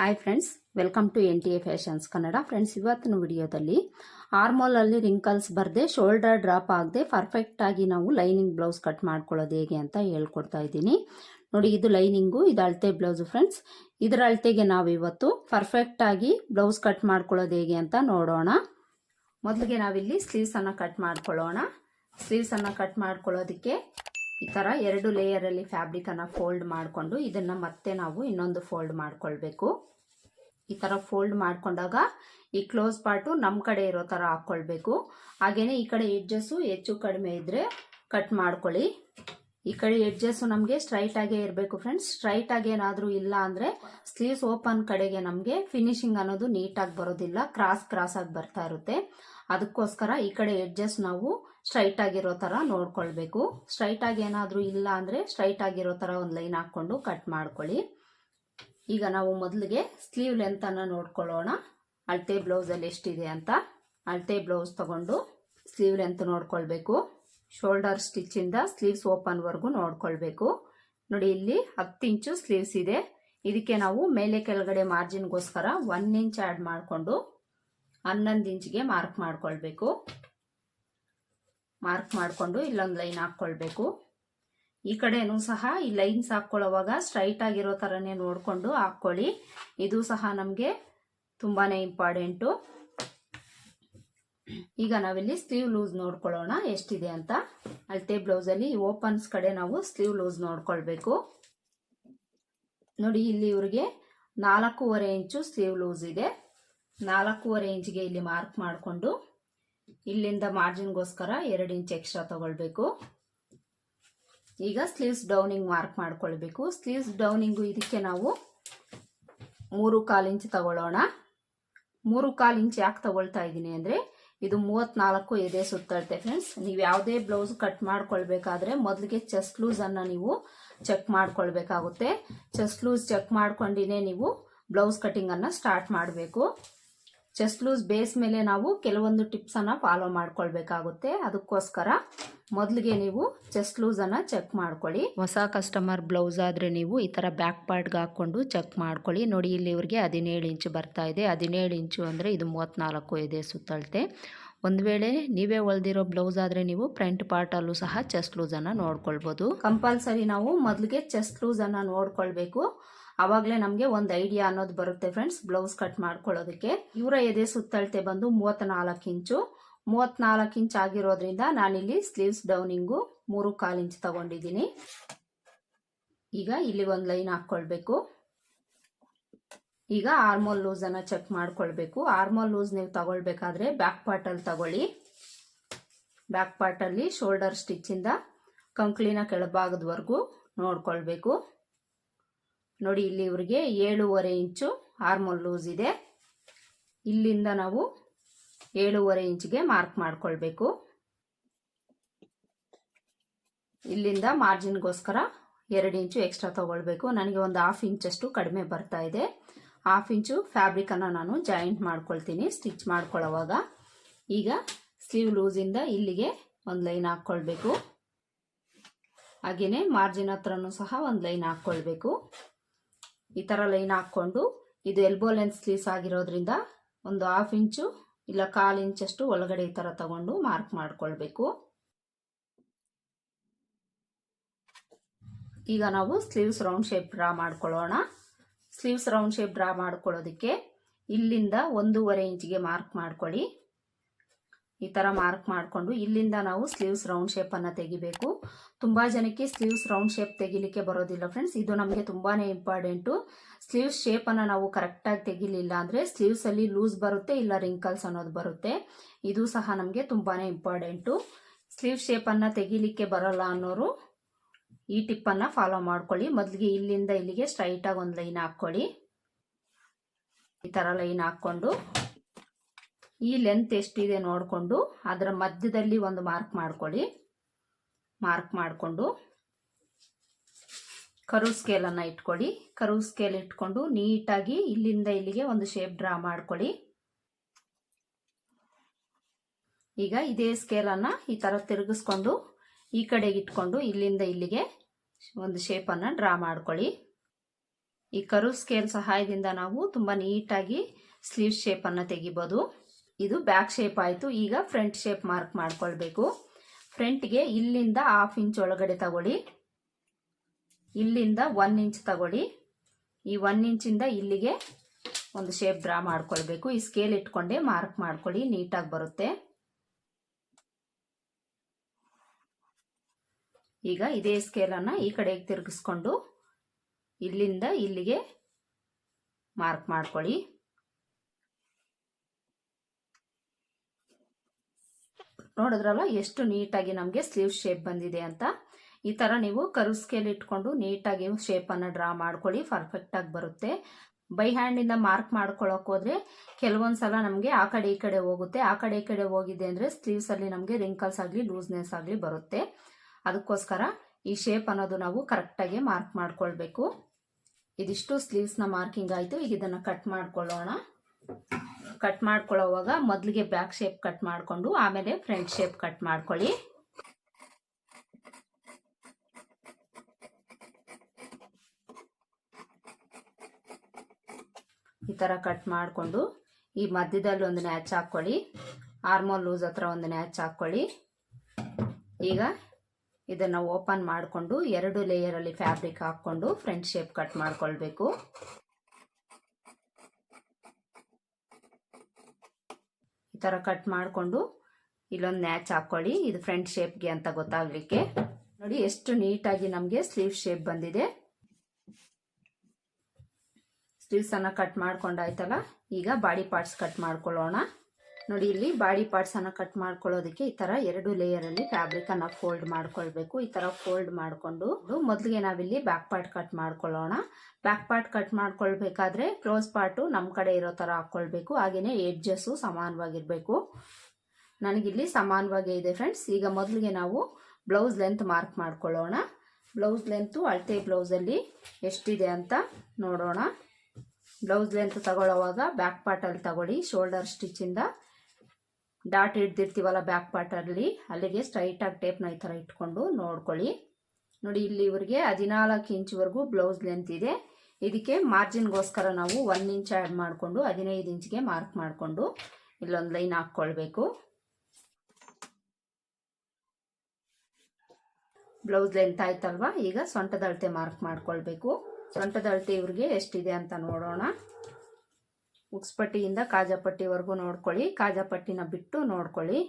Hi friends welcome to N T A fashions Kannada friends ಇವತ್ತಿನ ವಿಡಿಯೋದಲ್ಲಿ ಆರ್ಮೋಲಲ್ಲಿ wrinkles ಬರದೆ ಶೋಲ್ಡರ್ ಡ್ರಾಪ್ ಆಗದೆ ಪರ್ಫೆಕ್ಟಾಗಿ ನಾವು ಲೈನಿಂಗ್ ಬ್ಲೌಸ್ ಕಟ್ ಮಾಡ್ಕೊಳ್ಳೋದು ಹೇಗೆ ಅಂತ ಹೇಳ್ಕೊಡ್ತಾ ಇದ್ದೀನಿ. ನೋಡಿ, ಇದು ಲೈನಿಂಗು ಇದು ಅಳತೆ ಬ್ಲೌಸು ಫ್ರೆಂಡ್ಸ್ ಇದರ ಅಳತೆಗೆ ನಾವು ಇವತ್ತು ಪರ್ಫೆಕ್ಟಾಗಿ ಬ್ಲೌಸ್ ಕಟ್ ಮಾಡ್ಕೊಳ್ಳೋದು ಹೇಗೆ ಅಂತ ನೋಡೋಣ. ಮೊದಲಿಗೆ ನಾವಿಲ್ಲಿ ಸ್ಲೀವ್ಸನ್ನು ಕಟ್ ಮಾಡ್ಕೊಳ್ಳೋಣ. ಸ್ಲೀವ್ಸನ್ನು ಕಟ್ ಮಾಡ್ಕೊಳ್ಳೋದಕ್ಕೆ ಈ ಥರ ಎರಡು ಲೇಯರಲ್ಲಿ ಫ್ಯಾಬ್ರಿಕನ್ನು ಫೋಲ್ಡ್ ಮಾಡಿಕೊಂಡು ಇದನ್ನು ಮತ್ತೆ ನಾವು ಇನ್ನೊಂದು ಫೋಲ್ಡ್ ಮಾಡಿಕೊಳ್ಬೇಕು. ಈ ಥರ ಫೋಲ್ಡ್ ಮಾಡಿಕೊಂಡಾಗ ಈ ಕ್ಲೋಸ್ ಪಾರ್ಟು ನಮ್ಮ ಕಡೆ ಇರೋ ಥರ ಹಾಕ್ಕೊಳ್ಬೇಕು ಹಾಗೆಯೇ ಈ ಕಡೆ ಎಡ್ಜಸ್ಸು ಹೆಚ್ಚು ಕಡಿಮೆ ಇದ್ದರೆ ಕಟ್ ಮಾಡ್ಕೊಳ್ಳಿ. ಈ ಕಡೆ ಎಡ್ಜಸ್ಸು ನಮಗೆ ಸ್ಟ್ರೈಟ್ ಆಗೇ ಇರಬೇಕು ಫ್ರೆಂಡ್ಸ್ ಸ್ಟ್ರೈಟ್ ಆಗಿ ಏನಾದರೂ ಇಲ್ಲ ಅಂದರೆ ಸ್ಲೀವ್ಸ್ ಓಪನ್ ಕಡೆಗೆ ನಮಗೆ ಫಿನಿಶಿಂಗ್ ಅನ್ನೋದು ನೀಟಾಗಿ ಬರೋದಿಲ್ಲ. ಕ್ರಾಸ್ ಕ್ರಾಸ್ ಆಗಿ ಬರ್ತಾ ಇರುತ್ತೆ. ಅದಕ್ಕೋಸ್ಕರ ಈ ಕಡೆ ಎಡ್ಜಸ್ ನಾವು ಸ್ಟ್ರೈಟ್ ಆಗಿರೋ ಥರ ನೋಡ್ಕೊಳ್ಬೇಕು. ಸ್ಟ್ರೈಟ್ ಆಗಿ ಏನಾದರೂ ಇಲ್ಲ ಅಂದರೆ ಸ್ಟ್ರೈಟ್ ಆಗಿರೋ ಥರ ಒಂದು ಲೈನ್ ಹಾಕ್ಕೊಂಡು ಕಟ್ ಮಾಡ್ಕೊಳ್ಳಿ. ಈಗ ನಾವು ಮೊದಲಿಗೆ ಸ್ಲೀವ್ ಲೆಂತನ್ನು ನೋಡ್ಕೊಳ್ಳೋಣ. ಅಳತೆ ಬ್ಲೌಸಲ್ಲಿ ಎಷ್ಟಿದೆ ಅಂತ. ಅಳತೆ ಬ್ಲೌಸ್ ತಗೊಂಡು ಸ್ಲೀವ್ ಲೆಂತ್ ನೋಡ್ಕೊಳ್ಬೇಕು. ಶೋಲ್ಡರ್ ಸ್ಟಿಚ್ಚಿಂದ ಸ್ಲೀವ್ಸ್ ಓಪನ್ವರೆಗೂ ನೋಡ್ಕೊಳ್ಬೇಕು. ನೋಡಿ, ಇಲ್ಲಿ ಹತ್ತು ಇಂಚು ಸ್ಲೀವ್ಸ್ ಇದೆ. ಇದಕ್ಕೆ ನಾವು ಮೇಲೆ ಕೆಳಗಡೆ ಮಾರ್ಜಿನ್ಗೋಸ್ಕರ ಒನ್ ಇಂಚ್ ಆ್ಯಡ್ ಮಾಡಿಕೊಂಡು ಹನ್ನೊಂದು ಇಂಚ್ಗೆ ಮಾರ್ಕ್ ಮಾಡ್ಕೊಳ್ಬೇಕು. ಮಾರ್ಕ್ ಮಾಡಿಕೊಂಡು ಇಲ್ಲೊಂದು ಲೈನ್ ಹಾಕ್ಕೊಳ್ಬೇಕು. ಈ ಕಡೆನೂ ಸಹ ಈ ಲೈನ್ಸ್ ಹಾಕ್ಕೊಳ್ಳೋವಾಗ ಸ್ಟ್ರೈಟ್ ಆಗಿರೋ ಥರನೇ ನೋಡಿಕೊಂಡು ಹಾಕ್ಕೊಳ್ಳಿ. ಇದು ಸಹ ನಮಗೆ ತುಂಬಾ ಇಂಪಾರ್ಟೆಂಟು. ಈಗ ನಾವಿಲ್ಲಿ ಸ್ಲೀವ್ ಲೂಸ್ ನೋಡ್ಕೊಳ್ಳೋಣ, ಎಷ್ಟಿದೆ ಅಂತ. ಅಳತೆ ಬ್ಲೌಸಲ್ಲಿ ಓಪನ್ಸ್ ಕಡೆ ನಾವು ಸ್ಲೀವ್ ಲೂಸ್ ನೋಡ್ಕೊಳ್ಬೇಕು. ನೋಡಿ, ಇಲ್ಲಿ ಇವ್ರಿಗೆ ನಾಲ್ಕೂವರೆ ಇಂಚು ಸ್ಲೀವ್ ಲೂಸ್ ಇದೆ. ನಾಲ್ಕೂವರೆ ಇಂಚ್ಗೆ ಇಲ್ಲಿ ಮಾರ್ಕ್ ಮಾಡಿಕೊಂಡು ಇಲ್ಲಿಂದ ಮಾರ್ಜಿನ್ಗೋಸ್ಕರ ಎರಡು ಇಂಚ್ ಎಕ್ಸ್ಟ್ರಾ ತಗೊಳ್ಬೇಕು. ಈಗ ಸ್ಲೀವ್ಸ್ ಡೌನಿಂಗ್ ಮಾರ್ಕ್ ಮಾಡ್ಕೊಳ್ಬೇಕು. ಸ್ಲೀವ್ಸ್ ಡೌನಿಂಗು ಇದಕ್ಕೆ ನಾವು ಮೂರು ಕಾಲು ಇಂಚ್ ತಗೊಳ್ಳೋಣ. ಮೂರು ಕಾಲು ಇಂಚ್ ಯಾಕೆ ತಗೊಳ್ತಾ ಇದ್ದೀನಿ ಅಂದರೆ ಇದು ಮೂವತ್ನಾಲ್ಕು ಇದೆ ಸುತ್ತಳುತ್ತೆ ಫ್ರೆಂಡ್ಸ್ ನೀವು ಯಾವುದೇ ಬ್ಲೌಸ್ ಕಟ್ ಮಾಡ್ಕೊಳ್ಬೇಕಾದ್ರೆ ಮೊದಲಿಗೆ ಚೆಸ್ಟ್ ಲೂಸನ್ನು ನೀವು ಚೆಕ್ ಮಾಡ್ಕೊಳ್ಬೇಕಾಗುತ್ತೆ. ಚೆಸ್ಟ್ ಲೂಸ್ ಚೆಕ್ ಮಾಡ್ಕೊಂಡಿನೇ ನೀವು ಬ್ಲೌಸ್ ಕಟಿಂಗನ್ನು ಸ್ಟಾರ್ಟ್ ಮಾಡಬೇಕು. ಚೆಸ್ಟ್ ಲೂಸ್ ಬೇಸ್ ಮೇಲೆ ನಾವು ಕೆಲವೊಂದು ಟಿಪ್ಸನ್ನು ಫಾಲೋ ಮಾಡ್ಕೊಳ್ಬೇಕಾಗುತ್ತೆ. ಅದಕ್ಕೋಸ್ಕರ ಮೊದಲಿಗೆ ನೀವು ಚೆಸ್ಟ್ ಲೂಸನ್ನು ಚೆಕ್ ಮಾಡ್ಕೊಳ್ಳಿ. ಹೊಸ ಕಸ್ಟಮರ್ ಬ್ಲೌಸ್ ಆದರೆ ನೀವು ಈ ಥರ ಬ್ಯಾಕ್ ಪಾರ್ಟ್ಗೆ ಹಾಕ್ಕೊಂಡು ಚೆಕ್ ಮಾಡ್ಕೊಳ್ಳಿ. ನೋಡಿ ಇಲ್ಲಿ ಇವ್ರಿಗೆ ಹದಿನೇಳು ಇಂಚು ಬರ್ತಾ ಇದೆ. ಹದಿನೇಳು ಇಂಚು ಅಂದರೆ ಇದು ಮೂವತ್ತ್ನಾಲ್ಕು ಇದೆ ಸುತ್ತಳತೆ. ಒಂದು ವೇಳೆ ನೀವೇ ಹೊಲ್ದಿರೋ ಬ್ಲೌಸ್ ಆದರೆ ನೀವು ಫ್ರಂಟ್ ಪಾರ್ಟಲ್ಲೂ ಸಹ ಚೆಸ್ಟ್ ಲೂಸನ್ನು ನೋಡ್ಕೊಳ್ಬೋದು. ಕಂಪಲ್ಸರಿ ನಾವು ಮೊದಲಿಗೆ ಚೆಸ್ಟ್ ಲೂಸನ್ನು ನೋಡ್ಕೊಳ್ಬೇಕು. ಆವಾಗಲೇ ನಮಗೆ ಒಂದು ಐಡಿಯಾ ಅನ್ನೋದು ಬರುತ್ತೆ ಫ್ರೆಂಡ್ಸ್ ಬ್ಲೌಸ್ ಕಟ್ ಮಾಡ್ಕೊಳ್ಳೋದಕ್ಕೆ. ಇವರ ಎದೆ ಸುತ್ತಳತೆ ಬಂದು ಮೂವತ್ತ್ನಾಲ್ಕು ಇಂಚು. ಮೂವತ್ತ್ನಾಲ್ಕು ಇಂಚ್ ಆಗಿರೋದ್ರಿಂದ ನಾನಿಲ್ಲಿ ಸ್ಲೀವ್ಸ್ ಡೌನಿಂಗು ಮೂರು ಕಾಲು ಇಂಚ್ ತಗೊಂಡಿದ್ದೀನಿ. ಈಗ ಇಲ್ಲಿ ಒಂದು ಲೈನ್ ಹಾಕ್ಕೊಳ್ಬೇಕು. ಈಗ ಆರ್ಮೋಲ್ ಲೂಸನ್ನು ಚೆಕ್ ಮಾಡ್ಕೊಳ್ಬೇಕು. ಆರ್ಮೋಲ್ ಲೂಸ್ ನೀವು ತಗೊಳ್ಬೇಕಾದ್ರೆ ಬ್ಯಾಕ್ ಪಾರ್ಟಲ್ಲಿ ತಗೊಳ್ಳಿ. ಬ್ಯಾಕ್ ಪಾರ್ಟಲ್ಲಿ ಶೋಲ್ಡರ್ ಸ್ಟಿಚ್ಚಿಂದ ಕಂಕ್ಲಿನ ಕೆಳಭಾಗದವರೆಗೂ ನೋಡ್ಕೊಳ್ಬೇಕು. ನೋಡಿ, ಇಲ್ಲಿ ಇವರಿಗೆ ಏಳೂವರೆ ಇಂಚು ಆರ್ಮೋಲ್ ಲೂಸ್ ಇದೆ. ಇಲ್ಲಿಂದ ನಾವು ಏಳುವರೆ ಇಂಚ್ಗೆ ಮಾರ್ಕ್ ಮಾಡಿಕೊಳ್ಬೇಕು. ಇಲ್ಲಿಂದ ಮಾರ್ಜಿನ್ಗೋಸ್ಕರ ಎರಡು ಇಂಚು ಎಕ್ಸ್ಟ್ರಾ ತಗೊಳ್ಬೇಕು. ನನಗೆ ಒಂದು ಹಾಫ್ ಇಂಚಷ್ಟು ಕಡಿಮೆ ಬರ್ತಾ ಇದೆ. ಹಾಫ್ ಇಂಚು ಫ್ಯಾಬ್ರಿಕನ್ನು ನಾನು ಜಾಯಿಂಟ್ ಮಾಡ್ಕೊಳ್ತೀನಿ ಸ್ಟಿಚ್ ಮಾಡ್ಕೊಳ್ಳೋವಾಗ. ಈಗ ಸ್ಲೀವ್ ಲೂಸಿಂದ ಇಲ್ಲಿಗೆ ಒಂದು ಲೈನ್ ಹಾಕ್ಕೊಳ್ಬೇಕು. ಹಾಗೆಯೇ ಮಾರ್ಜಿನ್ ಹತ್ರನೂ ಸಹ ಒಂದು ಲೈನ್ ಹಾಕ್ಕೊಳ್ಬೇಕು. ಈ ಥರ ಲೈನ್ ಹಾಕ್ಕೊಂಡು ಇದು ಎಲ್ಬೋ ಲೆಂತ್ ಸ್ಲೀವ್ಸ್ ಆಗಿರೋದ್ರಿಂದ ಒಂದು ಹಾಫ್ ಇಂಚು ಇಲ್ಲ ಕಾಲು ಇಂಚಷ್ಟು ಒಳಗಡೆ ಈ ಥರ ತಗೊಂಡು ಮಾರ್ಕ್ ಮಾಡಿಕೊಳ್ಬೇಕು. ಈಗ ನಾವು ಸ್ಲೀವ್ಸ್ ರೌಂಡ್ ಶೇಪ್ ಡ್ರಾ ಮಾಡ್ಕೊಳ್ಳೋಣ. ಸ್ಲೀವ್ಸ್ ರೌಂಡ್ ಶೇಪ್ ಡ್ರಾ ಮಾಡ್ಕೊಳ್ಳೋದಕ್ಕೆ ಇಲ್ಲಿಂದ ಒಂದೂವರೆ ಇಂಚಿಗೆ ಮಾರ್ಕ್ ಮಾಡ್ಕೊಳ್ಳಿ. ಈ ಥರ ಮಾರ್ಕ್ ಮಾಡಿಕೊಂಡು ಇಲ್ಲಿಂದ ನಾವು ಸ್ಲೀವ್ಸ್ ರೌಂಡ್ ಶೇಪನ್ನು ತೆಗಿಬೇಕು. ತುಂಬ ಜನಕ್ಕೆ ಸ್ಲೀವ್ಸ್ ರೌಂಡ್ ಶೇಪ್ ತೆಗಿಲಿಕ್ಕೆ ಬರೋದಿಲ್ಲ ಫ್ರೆಂಡ್ಸ್ ಇದು ನಮಗೆ ತುಂಬಾ ಇಂಪಾರ್ಟೆಂಟು ಸ್ಲೀವ್ಸ್ ಶೇಪನ್ನು ನಾವು ಕರೆಕ್ಟಾಗಿ ತೆಗಿಲಿಲ್ಲ ಅಂದರೆ ಸ್ಲೀವ್ಸಲ್ಲಿ ಲೂಸ್ ಬರುತ್ತೆ ಇಲ್ಲ ರಿಂಕಲ್ಸ್ ಅನ್ನೋದು ಬರುತ್ತೆ. ಇದು ಸಹ ನಮಗೆ ತುಂಬಾ ಇಂಪಾರ್ಟೆಂಟು ಸ್ಲೀವ್ ಶೇಪನ್ನು ತೆಗಿಲಿಕ್ಕೆ ಬರಲ್ಲ ಅನ್ನೋರು ಈ ಟಿಪ್ಪನ್ನು ಫಾಲೋ ಮಾಡ್ಕೊಳ್ಳಿ. ಮೊದಲಿಗೆ ಇಲ್ಲಿಂದ ಇಲ್ಲಿಗೆ ಸ್ಟ್ರೈಟಾಗಿ ಒಂದು ಲೈನ್ ಹಾಕ್ಕೊಳ್ಳಿ. ಈ ಥರ ಲೈನ್ ಹಾಕ್ಕೊಂಡು ಈ ಲೆಂತ್ ಎಷ್ಟಿದೆ ನೋಡಿಕೊಂಡು ಅದರ ಮಧ್ಯದಲ್ಲಿ ಒಂದು ಮಾರ್ಕ್ ಮಾಡ್ಕೊಳ್ಳಿ. ಮಾರ್ಕ್ ಮಾಡಿಕೊಂಡು ಕರು ಸ್ಕೇಲನ್ನು ಇಟ್ಕೊಳ್ಳಿ. ಕರು ಸ್ಕೇಲ್ ಇಟ್ಕೊಂಡು ನೀಟಾಗಿ ಇಲ್ಲಿಂದ ಇಲ್ಲಿಗೆ ಒಂದು ಶೇಪ್ ಡ್ರಾ ಮಾಡ್ಕೊಳ್ಳಿ. ಈಗ ಇದೇ ಸ್ಕೇಲನ್ನು ಈ ಥರ ತಿರುಗಿಸ್ಕೊಂಡು ಈ ಕಡೆಗೆ ಇಟ್ಕೊಂಡು ಇಲ್ಲಿಂದ ಇಲ್ಲಿಗೆ ಒಂದು ಶೇಪನ್ನು ಡ್ರಾ ಮಾಡ್ಕೊಳ್ಳಿ. ಈ ಕರು ಸ್ಕೇಲ್ ಸಹಾಯದಿಂದ ನಾವು ತುಂಬ ನೀಟಾಗಿ ಸ್ಲೀವ್ ಶೇಪನ್ನು ತೆಗಿಬೋದು. ಇದು ಬ್ಯಾಕ್ ಶೇಪ್ ಆಯಿತು. ಈಗ ಫ್ರಂಟ್ ಶೇಪ್ ಮಾರ್ಕ್ ಮಾಡ್ಕೊಳ್ಬೇಕು. ಫ್ರಂಟ್ಗೆ ಇಲ್ಲಿಂದ ಹಾಫ್ ಇಂಚ್ ಒಳಗಡೆ ತಗೊಳ್ಳಿ. ಇಲ್ಲಿಂದ ಒನ್ ಇಂಚ್ ತಗೊಳ್ಳಿ. ಈ ಒನ್ ಇಂಚಿಂದ ಇಲ್ಲಿಗೆ ಒಂದು ಶೇಪ್ ಡ್ರಾ ಮಾಡ್ಕೊಳ್ಬೇಕು. ಈ ಸ್ಕೇಲ್ ಇಟ್ಕೊಂಡೆ ಮಾರ್ಕ್ ಮಾಡ್ಕೊಳ್ಳಿ. ನೀಟಾಗಿ ಬರುತ್ತೆ. ಈಗ ಇದೇ ಸ್ಕೇಲನ್ನು ಈ ಕಡೆಗೆ ತಿರುಗಿಸ್ಕೊಂಡು ಇಲ್ಲಿಂದ ಇಲ್ಲಿಗೆ ಮಾರ್ಕ್ ಮಾಡ್ಕೊಳ್ಳಿ. ನೋಡಿದ್ರಲ್ಲ, ಎಷ್ಟು ನೀಟಾಗಿ ನಮಗೆ ಸ್ಲೀವ್ ಶೇಪ್ ಬಂದಿದೆ ಅಂತ. ಈ ಥರ ನೀವು ಕರು ಸ್ಕೇಲ್ ಇಟ್ಕೊಂಡು ನೀಟಾಗಿ ಶೇಪನ್ನು ಡ್ರಾ ಮಾಡ್ಕೊಳ್ಳಿ ಪರ್ಫೆಕ್ಟಾಗಿ ಬರುತ್ತೆ. ಬೈ ಹ್ಯಾಂಡಿಂದ ಮಾರ್ಕ್ ಮಾಡ್ಕೊಳ್ಳೋಕೆ ಹೋದ್ರೆ ಕೆಲವೊಂದು ಸಲ ನಮಗೆ ಆ ಕಡೆ ಈ ಕಡೆ ಹೋಗುತ್ತೆ. ಆ ಕಡೆ ಈ ಕಡೆ ಹೋಗಿದೆ ಅಂದರೆ ಸ್ಲೀವ್ಸಲ್ಲಿ ನಮಗೆ ರಿಂಕಲ್ಸ್ ಆಗಲಿ ಲೂಸ್ನೆಸ್ ಆಗಲಿ ಬರುತ್ತೆ. ಅದಕ್ಕೋಸ್ಕರ ಈ ಶೇಪ್ ಅನ್ನೋದು ನಾವು ಕರೆಕ್ಟಾಗಿ ಮಾರ್ಕ್ ಮಾಡ್ಕೊಳ್ಬೇಕು. ಇದಿಷ್ಟು ಸ್ಲೀವ್ಸ್ನ ಮಾರ್ಕಿಂಗ್ ಆಯಿತು. ಈಗ ಇದನ್ನು ಕಟ್ ಮಾಡ್ಕೊಳ್ಳೋಣ. ಕಟ್ ಮಾಡ್ಕೊಳ್ಳೋವಾಗ ಮೊದಲಿಗೆ ಬ್ಯಾಕ್ ಶೇಪ್ ಕಟ್ ಮಾಡಿಕೊಂಡು ಆಮೇಲೆ ಫ್ರಂಟ್ ಶೇಪ್ ಕಟ್ ಮಾಡ್ಕೊಳ್ಳಿ. ಈ ಥರ ಕಟ್ ಮಾಡಿಕೊಂಡು ಈ ಮಧ್ಯದಲ್ಲಿ ಒಂದು ನ್ಯಾಚ್ ಹಾಕ್ಕೊಳ್ಳಿ. ಆರ್ಮೋಲ್ ಲೂಸ್ ಹತ್ರ ಒಂದು ನ್ಯಾಚ್ ಹಾಕ್ಕೊಳ್ಳಿ. ಈಗ ಇದನ್ನು ಓಪನ್ ಮಾಡಿಕೊಂಡು ಎರಡು ಲೇಯರಲ್ಲಿ ಫ್ಯಾಬ್ರಿಕ್ ಹಾಕ್ಕೊಂಡು ಫ್ರಂಟ್ ಶೇಪ್ ಕಟ್ ಮಾಡ್ಕೊಳ್ಬೇಕು. ಥರ ಕಟ್ ಮಾಡಿಕೊಂಡು ಇಲ್ಲೊಂದು ನ್ಯಾಚ್ ಹಾಕ್ಕೊಳ್ಳಿ ಇದು ಫ್ರಂಟ್ ಶೇಪ್ಗೆ ಅಂತ ಗೊತ್ತಾಗಲಿಕ್ಕೆ. ನೋಡಿ ಎಷ್ಟು ನೀಟಾಗಿ ನಮಗೆ ಸ್ಲೀವ್ ಶೇಪ್ ಬಂದಿದೆ. ಸ್ಲೀವ್ಸನ್ನು ಕಟ್ ಮಾಡ್ಕೊಂಡಾಯ್ತಲ್ಲ ಈಗ ಬಾಡಿ ಪಾರ್ಟ್ಸ್ ಕಟ್ ಮಾಡ್ಕೊಳ್ಳೋಣ. ನೋಡಿ, ಇಲ್ಲಿ ಬಾಡಿ ಪಾರ್ಟ್ಸನ್ನು ಕಟ್ ಮಾಡ್ಕೊಳ್ಳೋದಕ್ಕೆ ಈ ಥರ ಎರಡು ಲೇಯರಲ್ಲಿ ಫ್ಯಾಬ್ರಿಕನ್ನು ಫೋಲ್ಡ್ ಮಾಡ್ಕೊಳ್ಬೇಕು. ಈ ಥರ ಫೋಲ್ಡ್ ಮಾಡಿಕೊಂಡು ಮೊದಲಿಗೆ ನಾವಿಲ್ಲಿ ಬ್ಯಾಕ್ ಪಾರ್ಟ್ ಕಟ್ ಮಾಡ್ಕೊಳ್ಳೋಣ. ಬ್ಯಾಕ್ ಪಾರ್ಟ್ ಕಟ್ ಮಾಡ್ಕೊಳ್ಬೇಕಾದ್ರೆ ಕ್ಲೋಸ್ ಪಾರ್ಟು ನಮ್ಮ ಕಡೆ ಇರೋ ಥರ ಹಾಕ್ಕೊಳ್ಬೇಕು ಹಾಗೆಯೇ ಎಡ್ಜಸ್ಸು ಸಮಾನವಾಗಿರಬೇಕು. ನನಗಿಲ್ಲಿ ಸಮಾನವಾಗೇ ಇದೆ ಫ್ರೆಂಡ್ಸ್ ಈಗ ಮೊದಲಿಗೆ ನಾವು ಬ್ಲೌಸ್ ಲೆಂತ್ ಮಾರ್ಕ್ ಮಾಡ್ಕೊಳ್ಳೋಣ. ಬ್ಲೌಸ್ ಲೆಂತು ಅಳತೆ ಬ್ಲೌಸಲ್ಲಿ ಎಷ್ಟಿದೆ ಅಂತ ನೋಡೋಣ. ಬ್ಲೌಸ್ ಲೆಂತ್ ತಗೊಳ್ಳೋವಾಗ ಬ್ಯಾಕ್ ಪಾರ್ಟಲ್ಲಿ ತಗೊಳ್ಳಿ. ಶೋಲ್ಡರ್ ಸ್ಟಿಚ್ಚಿಂದ ಡಾಟ್ ಹಿಡ್ದಿರ್ತೀವಲ್ಲ ಬ್ಯಾಕ್ ಪಾರ್ಟಲ್ಲಿ ಅಲ್ಲಿಗೆ ಸ್ಟ್ರೈಟಾಗಿ ಟೇಪ್ನ ಈ ಥರ ಇಟ್ಕೊಂಡು ನೋಡ್ಕೊಳ್ಳಿ. ನೋಡಿ, ಇಲ್ಲಿ ಇವರಿಗೆ ಹದಿನಾಲ್ಕು ಇಂಚ್ವರೆಗೂ ಬ್ಲೌಸ್ ಲೆಂತ್ ಇದೆ. ಇದಕ್ಕೆ ಮಾರ್ಜಿನ್ಗೋಸ್ಕರ ನಾವು ಒನ್ ಇಂಚ್ ಆ್ಯಡ್ ಮಾಡಿಕೊಂಡು ಹದಿನೈದು ಇಂಚ್ಗೆ ಮಾರ್ಕ್ ಮಾಡಿಕೊಂಡು ಇಲ್ಲೊಂದು ಲೈನ್ ಹಾಕ್ಕೊಳ್ಬೇಕು. ಬ್ಲೌಸ್ ಲೆಂತ್ ಆಯ್ತಲ್ವಾ? ಈಗ ಸೊಂಟದ ಅಳತೆ ಮಾರ್ಕ್ ಮಾಡ್ಕೊಳ್ಬೇಕು. ಸೊಂಟದ ಅಳತೆ ಇವ್ರಿಗೆ ಎಷ್ಟಿದೆ ಅಂತ ನೋಡೋಣ. ಉಕ್ಸ್ಪಟ್ಟಿಯಿಂದ ಕಾಜಾಪಟ್ಟಿವರೆಗೂ ನೋಡ್ಕೊಳ್ಳಿ. ಕಾಜಾಪಟ್ಟಿನ ಬಿಟ್ಟು ನೋಡ್ಕೊಳ್ಳಿ.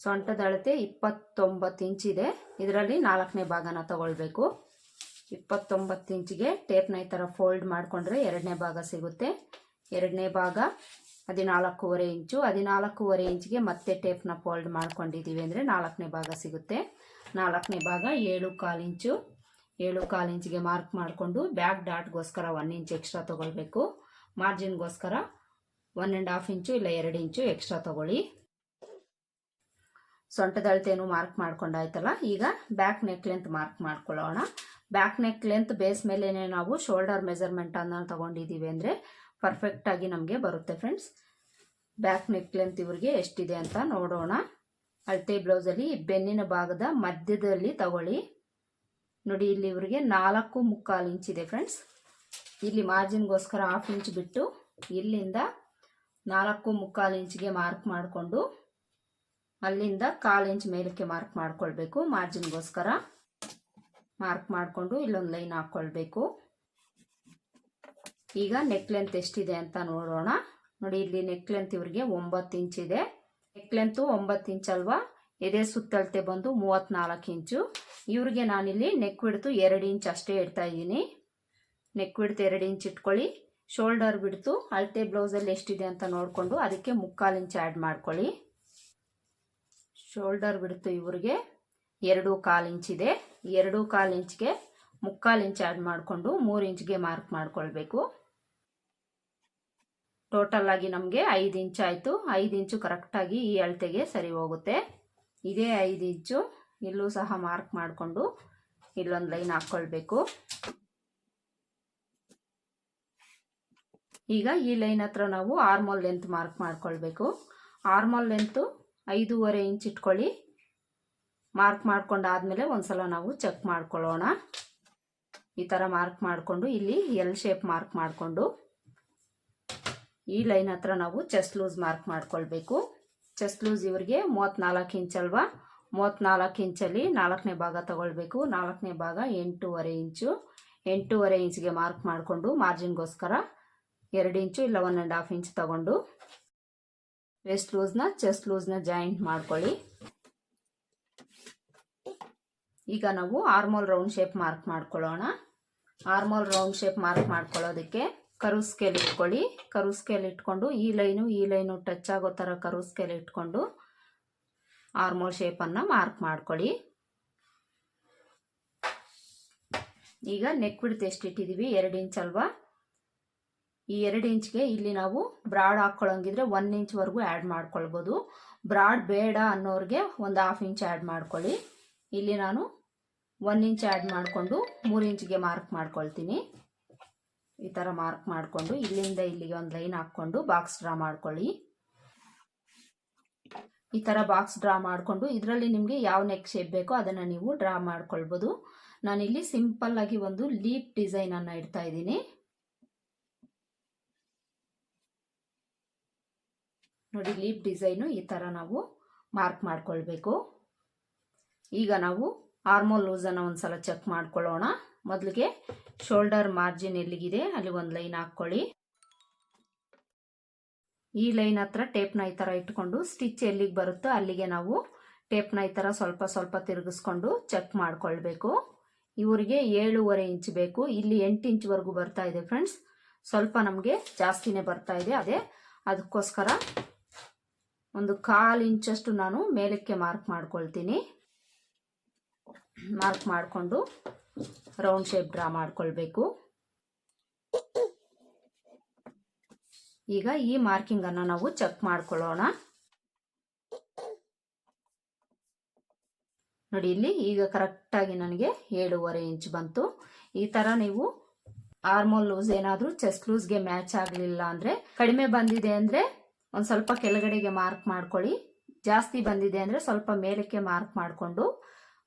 ಸೊಂಟದ ಅಳತೆ ಇಪ್ಪತ್ತೊಂಬತ್ತು ಇಂಚಿದೆ ಇದರಲ್ಲಿ ನಾಲ್ಕನೇ ಭಾಗನ ತಗೊಳ್ಬೇಕು. ಇಪ್ಪತ್ತೊಂಬತ್ತು ಇಂಚಿಗೆ ಟೇಪ್ನ ಈ ಥರ ಫೋಲ್ಡ್ ಮಾಡಿಕೊಂಡ್ರೆ ಎರಡನೇ ಭಾಗ ಸಿಗುತ್ತೆ. ಎರಡನೇ ಭಾಗ ಹದಿನಾಲ್ಕೂವರೆ ಇಂಚು. ಹದಿನಾಲ್ಕೂವರೆ ಇಂಚಿಗೆ ಮತ್ತೆ ಟೇಪ್ನ ಫೋಲ್ಡ್ ಮಾಡ್ಕೊಂಡಿದ್ದೀವಿ ಅಂದರೆ ನಾಲ್ಕನೇ ಭಾಗ ಸಿಗುತ್ತೆ. ನಾಲ್ಕನೇ ಭಾಗ ಏಳು ಕಾಲು ಇಂಚು. ಏಳು ಕಾಲು ಇಂಚಿಗೆ ಮಾರ್ಕ್ ಮಾಡಿಕೊಂಡು ಬ್ಯಾಕ್ ಡಾಟ್ಗೋಸ್ಕರ ಒನ್ ಇಂಚ್ ಎಕ್ಸ್ಟ್ರಾ ತೊಗೊಳ್ಬೇಕು. ಮಾರ್ಜಿನ್ಗೋಸ್ಕರ ಒನ್ ಆ್ಯಂಡ್ ಹಾಫ್ ಇಂಚು ಇಲ್ಲ ಎರಡು ಇಂಚು ಎಕ್ಸ್ಟ್ರಾ ತೊಗೊಳ್ಳಿ. ಸೊಂಟದ ಅಳತೆಯನ್ನು ಮಾರ್ಕ್ ಮಾಡ್ಕೊಂಡಾಯ್ತಲ್ಲ, ಈಗ ಬ್ಯಾಕ್ ನೆಕ್ ಲೆಂತ್ ಮಾರ್ಕ್ ಮಾಡ್ಕೊಳ್ಳೋಣ. ಬ್ಯಾಕ್ ನೆಕ್ ಲೆಂತ್ ಬೇಸ್ ಮೇಲೇ ನಾವು ಶೋಲ್ಡರ್ ಮೆಜರ್ಮೆಂಟನ್ನು ತಗೊಂಡಿದ್ದೀವಿ ಅಂದರೆ ಪರ್ಫೆಕ್ಟಾಗಿ ನಮಗೆ ಬರುತ್ತೆ ಫ್ರೆಂಡ್ಸ್. ಬ್ಯಾಕ್ ನೆಕ್ ಲೆಂತ್ ಇವ್ರಿಗೆ ಎಷ್ಟಿದೆ ಅಂತ ನೋಡೋಣ. ಅಳತೆ ಬ್ಲೌಸಲ್ಲಿ ಬೆನ್ನಿನ ಭಾಗದ ಮಧ್ಯದಲ್ಲಿ ತಗೊಳ್ಳಿ. ನೋಡಿ, ಇಲ್ಲಿ ಇವರಿಗೆ ನಾಲ್ಕು ಮುಕ್ಕಾಲು ಇಂಚ್ ಇದೆ ಫ್ರೆಂಡ್ಸ್ ಇಲ್ಲಿ ಮಾರ್ಜಿನ್ಗೋಸ್ಕರ ಹಾಫ್ ಇಂಚ್ ಬಿಟ್ಟು ಇಲ್ಲಿಂದ ನಾಲ್ಕು ಮುಕ್ಕಾಲು ಇಂಚ್ಗೆ ಮಾರ್ಕ್ ಮಾಡಿಕೊಂಡು ಅಲ್ಲಿಂದ ಕಾಲು ಇಂಚ್ ಮೇಲಕ್ಕೆ ಮಾರ್ಕ್ ಮಾಡ್ಕೊಳ್ಬೇಕು. ಮಾರ್ಜಿನ್ಗೋಸ್ಕರ ಮಾರ್ಕ್ ಮಾಡಿಕೊಂಡು ಇಲ್ಲೊಂದು ಲೈನ್ ಹಾಕ್ಕೊಳ್ಬೇಕು ಈಗ ನೆಕ್ ಲೆಂತ್ ಎಷ್ಟಿದೆ ಅಂತ ನೋಡೋಣ. ನೋಡಿ, ಇಲ್ಲಿ ನೆಕ್ ಲೆಂತ್ ಇವರಿಗೆ ಒಂಬತ್ತು ಇಂಚ್ ಇದೆ. ನೆಕ್ ಲೆಂತು ಒಂಬತ್ತು ಇಂಚ್ ಅಲ್ವಾ? ಎದೆ ಸುತ್ತಳತೆ ಬಂದು ಮೂವತ್ತ್ನಾಲ್ಕು ಇಂಚು. ಇವ್ರಿಗೆ ನಾನಿಲ್ಲಿ ನೆಕ್ ಬಿಡ್ತು ಎರಡು ಇಂಚ್ ಅಷ್ಟೇ ಇಡ್ತಾ ಇದ್ದೀನಿ. ನೆಕ್ ಬಿಡ್ತು ಎರಡು ಇಂಚ್ ಇಟ್ಕೊಳ್ಳಿ. ಶೋಲ್ಡರ್ ಬಿಡ್ತು ಅಳತೆ ಬ್ಲೌಸಲ್ಲಿ ಎಷ್ಟಿದೆ ಅಂತ ನೋಡಿಕೊಂಡು ಅದಕ್ಕೆ ಮುಕ್ಕಾಲು ಇಂಚ್ ಆ್ಯಡ್ ಮಾಡ್ಕೊಳ್ಳಿ. ಶೋಲ್ಡರ್ ಬಿಡ್ತು ಇವ್ರಿಗೆ ಎರಡು ಕಾಲು ಇಂಚ್ ಇದೆ. ಎರಡು ಕಾಲು ಇಂಚ್ಗೆ ಮುಕ್ಕಾಲು ಇಂಚ್ ಆ್ಯಡ್ ಮಾಡಿಕೊಂಡು ಮೂರು ಇಂಚ್ಗೆ ಮಾರ್ಕ್ ಮಾಡ್ಕೊಳ್ಬೇಕು. ಟೋಟಲ್ ಆಗಿ ನಮಗೆ ಐದು ಇಂಚ್ ಆಯಿತು. ಐದು ಇಂಚು ಕರೆಕ್ಟಾಗಿ ಈ ಅಳತೆಗೆ ಸರಿ ಹೋಗುತ್ತೆ. ಇದೇ ಐದು ಇಂಚು ಇಲ್ಲೂ ಸಹ ಮಾರ್ಕ್ ಮಾಡಿಕೊಂಡು ಇಲ್ಲೊಂದು ಲೈನ್ ಹಾಕ್ಕೊಳ್ಬೇಕು ಈಗ ಈ ಲೈನ್ ಹತ್ರ ನಾವು ಆರ್ಮೋಲ್ ಲೆಂತ್ ಮಾರ್ಕ್ ಮಾಡ್ಕೊಳ್ಬೇಕು. ಆರ್ಮೋಲ್ ಲೆಂತು ಐದೂವರೆ ಇಂಚ್ ಇಟ್ಕೊಳ್ಳಿ. ಮಾರ್ಕ್ ಮಾಡ್ಕೊಂಡಾದ್ಮೇಲೆ ಒಂದ್ಸಲ ನಾವು ಚೆಕ್ ಮಾಡ್ಕೊಳ್ಳೋಣ. ಈ ಥರ ಮಾರ್ಕ್ ಮಾಡಿಕೊಂಡು ಇಲ್ಲಿ ಎಲ್ ಶೇಪ್ ಮಾರ್ಕ್ ಮಾಡಿಕೊಂಡು ಈ ಲೈನ್ ಹತ್ರ ನಾವು ಚೆಸ್ಟ್ ಲೂಸ್ ಮಾರ್ಕ್ ಮಾಡ್ಕೊಳ್ಬೇಕು. ಚೆಸ್ಟ್ ಲೂಸ್ ಇವರಿಗೆ ಮೂವತ್ತ್ನಾಲ್ಕು ಇಂಚ್ ಅಲ್ವಾ? ಮೂವತ್ತ್ನಾಲ್ಕು ಇಂಚಲ್ಲಿ ನಾಲ್ಕನೇ ಭಾಗ ತಗೊಳ್ಬೇಕು. ನಾಲ್ಕನೇ ಭಾಗ ಎಂಟೂವರೆ ಇಂಚು. ಎಂಟೂವರೆ ಇಂಚ್ಗೆ ಮಾರ್ಕ್ ಮಾಡಿಕೊಂಡು ಮಾರ್ಜಿನ್ಗೋಸ್ಕರ ಎರಡು ಇಂಚು ಇಲ್ಲ ಒನ್ ಆ್ಯಂಡ್ ಹಾಫ್ ಇಂಚ್ ತಗೊಂಡು ವೆಸ್ಟ್ ಲೂಸ್ನ, ಚೆಸ್ಟ್ ಲೂಸ್ನ ಜಾಯಿಂಟ್ ಮಾಡ್ಕೊಳ್ಳಿ. ಈಗ ನಾವು ಆರ್ಮೋಲ್ ರೌಂಡ್ ಶೇಪ್ ಮಾರ್ಕ್ ಮಾಡ್ಕೊಳ್ಳೋಣ. ಆರ್ಮೋಲ್ ರೌಂಡ್ ಶೇಪ್ ಮಾರ್ಕ್ ಮಾಡ್ಕೊಳ್ಳೋದಕ್ಕೆ ಕರು ಸ್ಕೇಲ್ ಇಟ್ಕೊಳ್ಳಿ. ಕರು ಸ್ಕೇಲ್ ಇಟ್ಕೊಂಡು ಈ ಲೈನು ಈ ಲೈನು ಟಚ್ ಆಗೋ ಥರ ಕರು ಸ್ಕೇಲ್ ಇಟ್ಕೊಂಡು ಆರ್ಮೋಲ್ ಶೇಪನ್ನು ಮಾರ್ಕ್ ಮಾಡ್ಕೊಳ್ಳಿ. ಈಗ ನೆಕ್ ಬಿಡ್ತು ಎಷ್ಟು ಇಟ್ಟಿದ್ದೀವಿ ಎರಡು ಇಂಚ್ ಅಲ್ವಾ? ಈ ಎರಡು ಇಂಚ್ಗೆ ಇಲ್ಲಿ ನಾವು ಬ್ರಾಡ್ ಹಾಕ್ಕೊಳ್ಳೋಂಗಿದ್ರೆ ಒನ್ ಇಂಚ್ವರೆಗೂ ಆ್ಯಡ್ ಮಾಡ್ಕೊಳ್ಬೋದು. ಬ್ರಾಡ್ ಬೇಡ ಅನ್ನೋರಿಗೆ ಒಂದು ಹಾಫ್ ಇಂಚ್ ಆ್ಯಡ್ ಮಾಡ್ಕೊಳ್ಳಿ. ಇಲ್ಲಿ ನಾನು ಒನ್ ಇಂಚ್ ಆ್ಯಡ್ ಮಾಡಿಕೊಂಡು ಮೂರು ಇಂಚ್ಗೆ ಮಾರ್ಕ್ ಮಾಡ್ಕೊಳ್ತೀನಿ. ಈ ಥರ ಮಾರ್ಕ್ ಮಾಡಿಕೊಂಡು ಇಲ್ಲಿಂದ ಇಲ್ಲಿಗೆ ಒಂದು ಲೈನ್ ಹಾಕ್ಕೊಂಡು ಬಾಕ್ಸ್ ಡ್ರಾ ಮಾಡ್ಕೊಳ್ಳಿ. ಈ ಥರ ಬಾಕ್ಸ್ ಡ್ರಾ ಮಾಡಿಕೊಂಡು ಇದರಲ್ಲಿ ನಿಮಗೆ ಯಾವ ನೆಕ್ ಶೇಪ್ ಬೇಕೋ ಅದನ್ನು ನೀವು ಡ್ರಾ ಮಾಡ್ಕೊಳ್ಬೋದು. ನಾನಿಲ್ಲಿ ಸಿಂಪಲ್ ಆಗಿ ಒಂದು ಲೀಪ್ ಡಿಸೈನನ್ನು ಇಡ್ತಾ ಇದ್ದೀನಿ. ನೋಡಿ ಲೀಪ್ ಡಿಸೈನು ಈ ಥರ ನಾವು ಮಾರ್ಕ್ ಮಾಡ್ಕೊಳ್ಬೇಕು. ಈಗ ನಾವು ಆರ್ಮೋಲ್ ಲೂಸನ್ನು ಒಂದು ಸಲ ಚೆಕ್ ಮಾಡ್ಕೊಳ್ಳೋಣ. ಮೊದಲಿಗೆ ಶೋಲ್ಡರ್ ಮಾರ್ಜಿನ್ ಎಲ್ಲಿಗಿದೆ? ಅಲ್ಲಿ ಒಂದು ಲೈನ್ ಹಾಕ್ಕೊಳ್ಳಿ. ಈ ಲೈನ್ ಹತ್ರ ಟೇಪ್ನ ಈ ಥರ ಇಟ್ಕೊಂಡು ಸ್ಟಿಚ್ ಎಲ್ಲಿಗೆ ಬರುತ್ತೋ ಅಲ್ಲಿಗೆ ನಾವು ಟೇಪ್ನ ಈ ಥರ ಸ್ವಲ್ಪ ಸ್ವಲ್ಪ ತಿರುಗಿಸ್ಕೊಂಡು ಚೆಕ್ ಮಾಡ್ಕೊಳ್ಬೇಕು. ಇವರಿಗೆ ಏಳೂವರೆ ಇಂಚ್ ಬೇಕು. ಇಲ್ಲಿ ಎಂಟು ಇಂಚ್ವರೆಗೂ ಬರ್ತಾ ಇದೆ ಫ್ರೆಂಡ್ಸ್. ಸ್ವಲ್ಪ ನಮಗೆ ಜಾಸ್ತಿನೇ ಬರ್ತಾ ಇದೆ. ಅದೇ ಅದಕ್ಕೋಸ್ಕರ ಒಂದು ಕಾಲು ಇಂಚಷ್ಟು ನಾನು ಮೇಲಕ್ಕೆ ಮಾರ್ಕ್ ಮಾಡ್ಕೊಳ್ತೀನಿ. ಮಾರ್ಕ್ ಮಾಡಿಕೊಂಡು ರೌಂಡ್ ಶೇಪ್ ಡ್ರಾ ಮಾಡ್ಕೊಳ್ಬೇಕು. ಈಗ ಈ ಮಾರ್ಕಿಂಗನ್ನು ನಾವು ಚೆಕ್ ಮಾಡ್ಕೊಳ್ಳೋಣ. ನೋಡಿ, ಇಲ್ಲಿ ಈಗ ಕರೆಕ್ಟಾಗಿ ನನಗೆ ಏಳೂವರೆ ಇಂಚ್ ಬಂತು. ಈ ತರ ನೀವು ಆರ್ಮೋಲ್ ಲೂಸ್ ಏನಾದರೂ ಚೆಸ್ಟ್ ಲೂಸ್ಗೆ ಮ್ಯಾಚ್ ಆಗಲಿಲ್ಲ ಅಂದರೆ ಕಡಿಮೆ ಬಂದಿದೆ ಅಂದರೆ ಒಂದು ಸ್ವಲ್ಪ ಕೆಳಗಡೆಗೆ ಮಾರ್ಕ್ ಮಾಡ್ಕೊಳ್ಳಿ. ಜಾಸ್ತಿ ಬಂದಿದೆ ಅಂದರೆ ಸ್ವಲ್ಪ ಮೇಲಕ್ಕೆ ಮಾರ್ಕ್ ಮಾಡಿಕೊಂಡು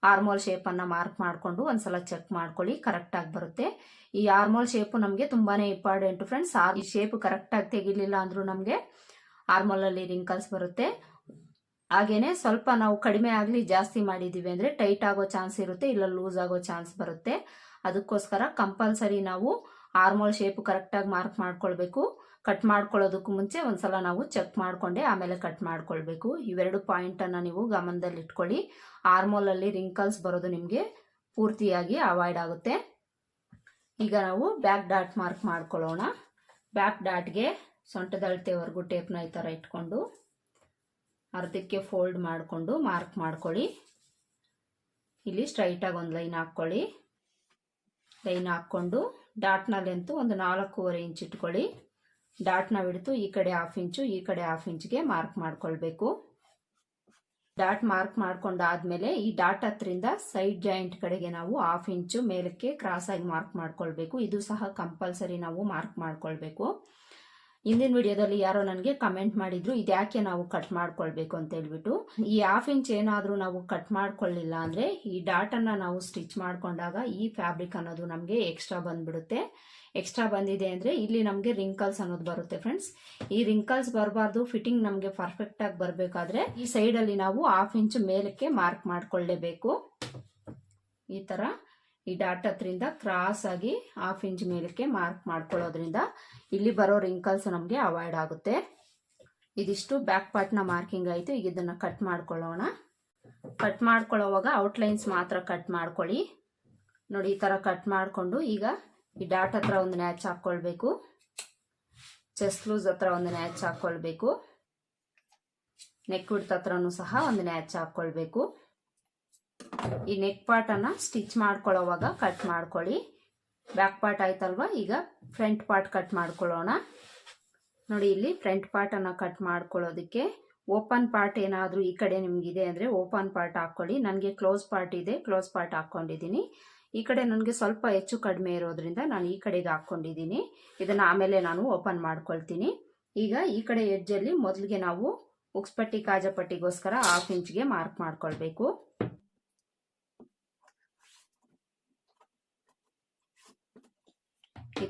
ಆರ್ಮೋಲ್ ಶೇಪನ್ನು ಮಾರ್ಕ್ ಮಾಡಿಕೊಂಡು ಒಂದ್ಸಲ ಚೆಕ್ ಮಾಡ್ಕೊಳ್ಳಿ ಕರೆಕ್ಟಾಗಿ ಬರುತ್ತೆ. ಈ ಆರ್ಮೋಲ್ ಶೇಪು ನಮಗೆ ತುಂಬಾ ಇಂಪಾರ್ಟೆಂಟ್ ಫ್ರೆಂಡ್ಸ್ ಆ ಈ ಶೇಪ್ ಕರೆಕ್ಟಾಗಿ ತೆಗಿಲಿಲ್ಲ ಅಂದರೂ ನಮಗೆ ಆರ್ಮೋಲಲ್ಲಿ ರಿಂಕಲ್ಸ್ ಬರುತ್ತೆ. ಹಾಗೇನೆ ಸ್ವಲ್ಪ ನಾವು ಕಡಿಮೆ ಆಗಲಿ ಜಾಸ್ತಿ ಮಾಡಿದ್ದೀವಿ ಅಂದರೆ ಟೈಟ್ ಆಗೋ ಚಾನ್ಸ್ ಇರುತ್ತೆ, ಇಲ್ಲ ಲೂಸ್ ಆಗೋ ಚಾನ್ಸ್ ಬರುತ್ತೆ. ಅದಕ್ಕೋಸ್ಕರ ಕಂಪಲ್ಸರಿ ನಾವು ಆರ್ಮೋಲ್ ಶೇಪ್ ಕರೆಕ್ಟಾಗಿ ಮಾರ್ಕ್ ಮಾಡ್ಕೊಳ್ಬೇಕು. ಕಟ್ ಮಾಡ್ಕೊಳ್ಳೋದಕ್ಕೂ ಮುಂಚೆ ಒಂದ್ಸಲ ನಾವು ಚೆಕ್ ಮಾಡಿಕೊಂಡೆ ಆಮೇಲೆ ಕಟ್ ಮಾಡ್ಕೊಳ್ಬೇಕು. ಇವೆರಡು ಪಾಯಿಂಟನ್ನು ನೀವು ಗಮನದಲ್ಲಿ ಇಟ್ಕೊಳ್ಳಿ ಆರ್ಮೋಲಲ್ಲಿ ರಿಂಕಲ್ಸ್ ಬರೋದು ನಿಮಗೆ ಪೂರ್ತಿಯಾಗಿ ಅವಾಯ್ಡ್ ಆಗುತ್ತೆ. ಈಗ ನಾವು ಬ್ಯಾಕ್ ಡಾಟ್ ಮಾರ್ಕ್ ಮಾಡ್ಕೊಳ್ಳೋಣ. ಬ್ಯಾಕ್ ಡಾಟ್ಗೆ ಸೊಂಟದ ಅಳತೆವರೆಗೂ ಟೇಪ್ನ ಈ ಥರ ಇಟ್ಕೊಂಡು ಅರ್ಧಕ್ಕೆ ಫೋಲ್ಡ್ ಮಾಡಿಕೊಂಡು ಮಾರ್ಕ್ ಮಾಡ್ಕೊಳ್ಳಿ. ಇಲ್ಲಿ ಸ್ಟ್ರೈಟಾಗಿ ಒಂದು ಲೈನ್ ಹಾಕ್ಕೊಳ್ಳಿ. ಲೈನ್ ಹಾಕ್ಕೊಂಡು ಡಾಟ್ನ ಲೆಂತು ಒಂದು ನಾಲ್ಕೂವರೆ ಇಂಚ್ ಇಟ್ಕೊಳ್ಳಿ. ಡಾಟ್ನ ಹಿಡಿದು ಈ ಕಡೆ ಹಾಫ್ ಇಂಚು ಈ ಕಡೆ ಹಾಫ್ ಇಂಚ್ಗೆ ಮಾರ್ಕ್ ಮಾಡ್ಕೊಳ್ಬೇಕು. ಡಾಟ್ ಮಾರ್ಕ್ ಮಾಡ್ಕೊಂಡಾದ್ಮೇಲೆ ಈ ಡಾಟ್ ಹತ್ರಿಂದ ಸೈಡ್ ಜಾಯಿಂಟ್ ಕಡೆಗೆ ನಾವು ಹಾಫ್ ಇಂಚು ಮೇಲಕ್ಕೆ ಕ್ರಾಸ್ ಆಗಿ ಮಾರ್ಕ್ ಮಾಡ್ಕೊಳ್ಬೇಕು. ಇದು ಸಹ ಕಂಪಲ್ಸರಿ ನಾವು ಮಾರ್ಕ್ ಮಾಡ್ಕೊಳ್ಬೇಕು. ಹಿಂದಿನ ವಿಡಿಯೋದಲ್ಲಿ ಯಾರೋ ನನಗೆ ಕಮೆಂಟ್ ಮಾಡಿದ್ರು ಇದ್ಯಾಕೆ ನಾವು ಕಟ್ ಮಾಡ್ಕೊಳ್ಬೇಕು? ಅಂತ ಹೇಳ್ಬಿಟ್ಟು, ಈ ಹಾಫ್ ಇಂಚ್ ಏನಾದರೂ ನಾವು ಕಟ್ ಮಾಡ್ಕೊಳ್ಳಿಲ್ಲ ಅಂದರೆ, ಈ ಡಾಟನ್ನು ನಾವು ಸ್ಟಿಚ್ ಮಾಡಿಕೊಂಡಾಗ ಈ ಫ್ಯಾಬ್ರಿಕ್ ಅನ್ನೋದು ನಮಗೆ ಎಕ್ಸ್ಟ್ರಾ ಬಂದ್ಬಿಡುತ್ತೆ. ಎಕ್ಸ್ಟ್ರಾ ಬಂದಿದೆ ಅಂದರೆ, ಇಲ್ಲಿ ನಮಗೆ ರಿಂಕಲ್ಸ್ ಅನ್ನೋದು ಬರುತ್ತೆ ಫ್ರೆಂಡ್ಸ್ ಈ ರಿಂಕಲ್ಸ್ ಬರಬಾರ್ದು ಫಿಟ್ಟಿಂಗ್ ನಮಗೆ ಪರ್ಫೆಕ್ಟಾಗಿ ಬರಬೇಕಾದ್ರೆ, ಈ ಸೈಡಲ್ಲಿ ನಾವು ಹಾಫ್ ಇಂಚ್ ಮೇಲಕ್ಕೆ ಮಾರ್ಕ್ ಮಾಡಿಕೊಳ್ಳೇಬೇಕು ಈ ಥರ ಈ ಡಾಟ್ ಹತ್ರಿಂದ ಕ್ರಾಸ್ ಆಗಿ ಹಾಫ್ ಇಂಚ್ ಮೇಲಕ್ಕೆ ಮಾರ್ಕ್ ಮಾಡ್ಕೊಳ್ಳೋದ್ರಿಂದ ಇಲ್ಲಿ ಬರೋ ರಿಂಕಲ್ಸ್ ನಮಗೆ ಅವಾಯ್ಡ್ ಆಗುತ್ತೆ. ಇದಿಷ್ಟು ಬ್ಯಾಕ್ ಪಾರ್ಟ್ನ ಮಾರ್ಕಿಂಗ್ ಆಯಿತು. ಈಗ ಇದನ್ನು ಕಟ್ ಮಾಡ್ಕೊಳ್ಳೋಣ. ಕಟ್ ಮಾಡ್ಕೊಳ್ಳೋವಾಗ ಔಟ್ಲೈನ್ಸ್ ಮಾತ್ರ ಕಟ್ ಮಾಡ್ಕೊಳ್ಳಿ. ನೋಡಿ, ಈ ಥರ ಕಟ್ ಮಾಡಿಕೊಂಡು ಈಗ ಈ ಡಾಟ್ ಹತ್ರ ಒಂದು ನ್ಯಾಚ್ ಹಾಕ್ಕೊಳ್ಬೇಕು. ಚೆಸ್ಟ್ ಲೂಸ್ ಹತ್ರ ಒಂದು ನ್ಯಾಚ್ ಹಾಕ್ಕೊಳ್ಬೇಕು. ನೆಕ್ ವಿಡ್ತ್ ಹತ್ರನೂ ಸಹ ಒಂದು ನ್ಯಾಚ್ ಹಾಕ್ಕೊಳ್ಬೇಕು. ಈ ನೆಕ್ ಪಾರ್ಟನ್ನು ಸ್ಟಿಚ್ ಮಾಡ್ಕೊಳ್ಳೋವಾಗ ಕಟ್ ಮಾಡ್ಕೊಳ್ಳಿ. ಬ್ಯಾಕ್ ಪಾರ್ಟ್ ಆಯ್ತಲ್ವಾ? ಈಗ ಫ್ರಂಟ್ ಪಾರ್ಟ್ ಕಟ್ ಮಾಡ್ಕೊಳ್ಳೋಣ. ನೋಡಿ, ಇಲ್ಲಿ ಫ್ರಂಟ್ ಪಾರ್ಟನ್ನು ಕಟ್ ಮಾಡ್ಕೊಳ್ಳೋದಕ್ಕೆ ಓಪನ್ ಪಾರ್ಟ್ ಏನಾದರೂ ಈ ಕಡೆ ನಿಮಗಿದೆ ಅಂದರೆ ಓಪನ್ ಪಾರ್ಟ್ ಹಾಕ್ಕೊಳ್ಳಿ. ನನಗೆ ಕ್ಲೋಸ್ ಪಾರ್ಟ್ ಇದೆ ಕ್ಲೋಸ್ ಪಾರ್ಟ್ ಹಾಕ್ಕೊಂಡಿದ್ದೀನಿ. ಈ ಕಡೆ ನನಗೆ ಸ್ವಲ್ಪ ಹೆಚ್ಚು ಕಡಿಮೆ ಇರೋದ್ರಿಂದ ನಾನು ಈ ಕಡೆಗೆ ಹಾಕ್ಕೊಂಡಿದ್ದೀನಿ. ಇದನ್ನು ಆಮೇಲೆ ನಾನು ಓಪನ್ ಮಾಡ್ಕೊಳ್ತೀನಿ. ಈಗ ಈ ಕಡೆ ಎಡ್ಜಲ್ಲಿ ಮೊದಲಿಗೆ ನಾವು ಉಕ್ಸ್ಪಟ್ಟಿ ಕಾಜಪಟ್ಟಿಗೋಸ್ಕರ ಹಾಫ್ ಇಂಚ್ಗೆ ಮಾರ್ಕ್ ಮಾಡ್ಕೊಳ್ಬೇಕು.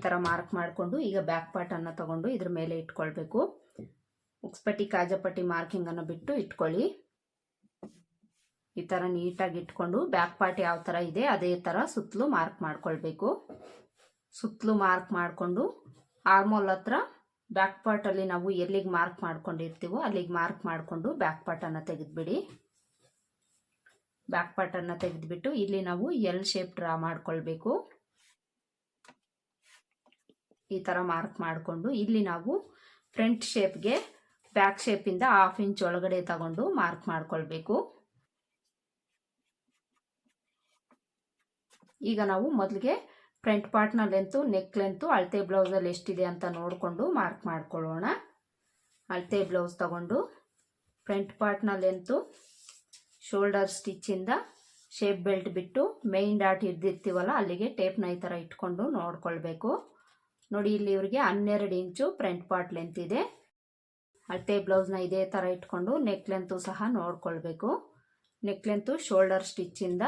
ಥರ ಮಾರ್ಕ್ ಮಾಡಿಕೊಂಡು ಈಗ ಬ್ಯಾಕ್ ಪಾರ್ಟನ್ನು ತಗೊಂಡು ಇದ್ರ ಮೇಲೆ ಇಟ್ಕೊಳ್ಬೇಕು. ಉಕ್ಸ್ಪಟ್ಟಿ, ಕಾಜಪಟ್ಟಿ ಮಾರ್ಕಿಂಗನ್ನು ಬಿಟ್ಟು ಇಟ್ಕೊಳ್ಳಿ. ಈ ಥರ ನೀಟಾಗಿ ಇಟ್ಕೊಂಡು ಬ್ಯಾಕ್ ಪಾರ್ಟ್ ಯಾವ ಥರ ಇದೆ ಅದೇ ಥರ ಸುತ್ತಲೂ ಮಾರ್ಕ್ ಮಾಡ್ಕೊಳ್ಬೇಕು. ಸುತ್ತಲೂ ಮಾರ್ಕ್ ಮಾಡಿಕೊಂಡು ಆರ್ಮೋಲ್ ಹತ್ರ ಬ್ಯಾಕ್ ಪಾರ್ಟಲ್ಲಿ ನಾವು ಎಲ್ಲಿಗೆ ಮಾರ್ಕ್ ಮಾಡ್ಕೊಂಡಿರ್ತೀವೋ ಅಲ್ಲಿಗೆ ಮಾರ್ಕ್ ಮಾಡಿಕೊಂಡು ಬ್ಯಾಕ್ ಪಾರ್ಟನ್ನು ತೆಗೆದುಬಿಡಿ. ಬ್ಯಾಕ್ ಪಾರ್ಟನ್ನು ತೆಗೆದುಬಿಟ್ಟು ಇಲ್ಲಿ ನಾವು ಎಲ್ ಶೇಪ್ ಡ್ರಾ ಮಾಡ್ಕೊಳ್ಬೇಕು. ಈ ಥರ ಮಾರ್ಕ್ ಮಾಡಿಕೊಂಡು ಇಲ್ಲಿ ನಾವು ಫ್ರಂಟ್ ಶೇಪ್ಗೆ ಬ್ಯಾಕ್ ಶೇಪಿಂದ ಹಾಫ್ ಇಂಚ್ ಒಳಗಡೆ ತಗೊಂಡು ಮಾರ್ಕ್ ಮಾಡ್ಕೊಳ್ಬೇಕು. ಈಗ ನಾವು ಮೊದಲಿಗೆ ಫ್ರಂಟ್ ಪಾರ್ಟ್ನ ಲೆಂತು ನೆಕ್ ಲೆಂತು ಅಳತೆ ಬ್ಲೌಸಲ್ಲಿ ಎಷ್ಟಿದೆ ಅಂತ ನೋಡಿಕೊಂಡು ಮಾರ್ಕ್ ಮಾಡ್ಕೊಳ್ಳೋಣ. ಅಳತೆ ಬ್ಲೌಸ್ ತಗೊಂಡು ಫ್ರಂಟ್ ಪಾರ್ಟ್ನ ಲೆಂತು ಶೋಲ್ಡರ್ ಸ್ಟಿಚ್ಚಿಂದ ಶೇಪ್ ಬೆಲ್ಟ್ ಬಿಟ್ಟು ಮೇಯ್ನ್ ಡಾಟ್ ಹಿಡ್ದಿರ್ತೀವಲ್ಲ ಅಲ್ಲಿಗೆ ಟೇಪ್ನ ಈ ಥರ ಇಟ್ಕೊಂಡು ನೋಡ್ಕೊಳ್ಬೇಕು. ನೋಡಿ, ಇಲ್ಲಿ ಇವರಿಗೆ ಹನ್ನೆರಡು ಇಂಚು ಫ್ರಂಟ್ ಪಾರ್ಟ್ ಲೆಂತ್ ಇದೆ. ಅಳತೆ ಬ್ಲೌಸ್ನ ಇದೇ ಥರ ಇಟ್ಕೊಂಡು ನೆಕ್ ಲೆಂತು ಸಹ ನೋಡ್ಕೊಳ್ಬೇಕು. ನೆಕ್ ಲೆಂತು ಶೋಲ್ಡರ್ ಸ್ಟಿಚ್ಚಿಂದ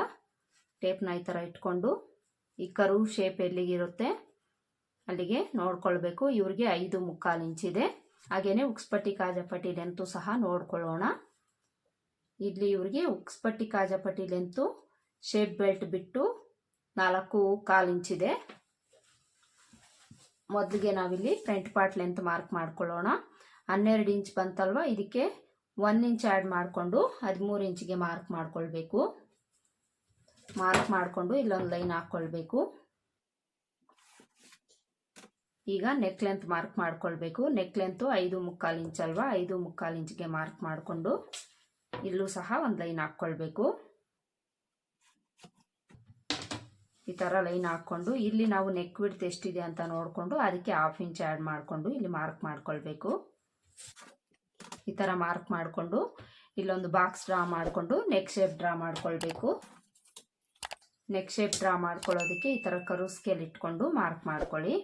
ಟೇಪ್ನ ಈ ಥರ ಇಟ್ಕೊಂಡು ಈ ಕರು ಶೇಪ್ ಎಲ್ಲಿಗಿರುತ್ತೆ ಅಲ್ಲಿಗೆ ನೋಡ್ಕೊಳ್ಬೇಕು. ಇವ್ರಿಗೆ ಐದು ಮುಕ್ಕಾಲು ಇಂಚಿದೆ ಹಾಗೆಯೇ ಉಕ್ಸ್ಪಟ್ಟಿ ಕಾಜಪಟ್ಟಿ ಲೆಂತು ಸಹ ನೋಡ್ಕೊಳ್ಳೋಣ. ಇಲ್ಲಿ ಇವ್ರಿಗೆ ಉಕ್ಸ್ಪಟ್ಟಿ ಕಾಜಪಟ್ಟಿ ಲೆಂತು ಶೇಪ್ ಬೆಲ್ಟ್ ಬಿಟ್ಟು ನಾಲ್ಕು ಕಾಲು ಇಂಚಿದೆ ಮೊದಲಿಗೆ ನಾವಿಲ್ಲಿ ಫ್ರಂಟ್ ಪಾರ್ಟ್ ಲೆಂತ್ ಮಾರ್ಕ್ ಮಾಡ್ಕೊಳ್ಳೋಣ. ಹನ್ನೆರಡು ಇಂಚ್ ಬಂತಲ್ವ? ಇದಕ್ಕೆ ಒನ್ ಇಂಚ್ ಆ್ಯಡ್ ಮಾಡಿಕೊಂಡು ಹದಿಮೂರು ಇಂಚಿಗೆ ಮಾರ್ಕ್ ಮಾಡ್ಕೊಳ್ಬೇಕು. ಮಾರ್ಕ್ ಮಾಡಿಕೊಂಡು ಇಲ್ಲೊಂದು ಲೈನ್ ಹಾಕ್ಕೊಳ್ಬೇಕು ಈಗ ನೆಕ್ ಲೆಂತ್ ಮಾರ್ಕ್ ಮಾಡ್ಕೊಳ್ಬೇಕು. ನೆಕ್ ಲೆಂತು ಐದು ಮುಕ್ಕಾಲು ಇಂಚ್ ಅಲ್ವಾ? ಐದು ಮುಕ್ಕಾಲು ಇಂಚ್ಗೆ ಮಾರ್ಕ್ ಮಾಡಿಕೊಂಡು ಇಲ್ಲೂ ಸಹ ಒಂದು ಲೈನ್ ಹಾಕ್ಕೊಳ್ಬೇಕು ಈ ಥರ ಲೈನ್ ಹಾಕ್ಕೊಂಡು ಇಲ್ಲಿ ನಾವು ನೆಕ್ ವಿಡ್ತ್ ಎಷ್ಟಿದೆ ಅಂತ ನೋಡಿಕೊಂಡು ಅದಕ್ಕೆ ಹಾಫ್ ಇಂಚ್ ಆ್ಯಡ್ ಮಾಡಿಕೊಂಡು ಇಲ್ಲಿ ಮಾರ್ಕ್ ಮಾಡ್ಕೊಳ್ಬೇಕು. ಈ ಥರ ಮಾರ್ಕ್ ಮಾಡಿಕೊಂಡು ಇಲ್ಲೊಂದು ಬಾಕ್ಸ್ ಡ್ರಾ ಮಾಡಿಕೊಂಡು ನೆಕ್ ಶೇಪ್ ಡ್ರಾ ಮಾಡ್ಕೊಳ್ಬೇಕು. ನೆಕ್ ಶೇಪ್ ಡ್ರಾ ಮಾಡ್ಕೊಳ್ಳೋದಕ್ಕೆ ಈ ಥರ ಕರು ಸ್ಕೇಲ್ ಇಟ್ಕೊಂಡು ಮಾರ್ಕ್ ಮಾಡ್ಕೊಳ್ಳಿ.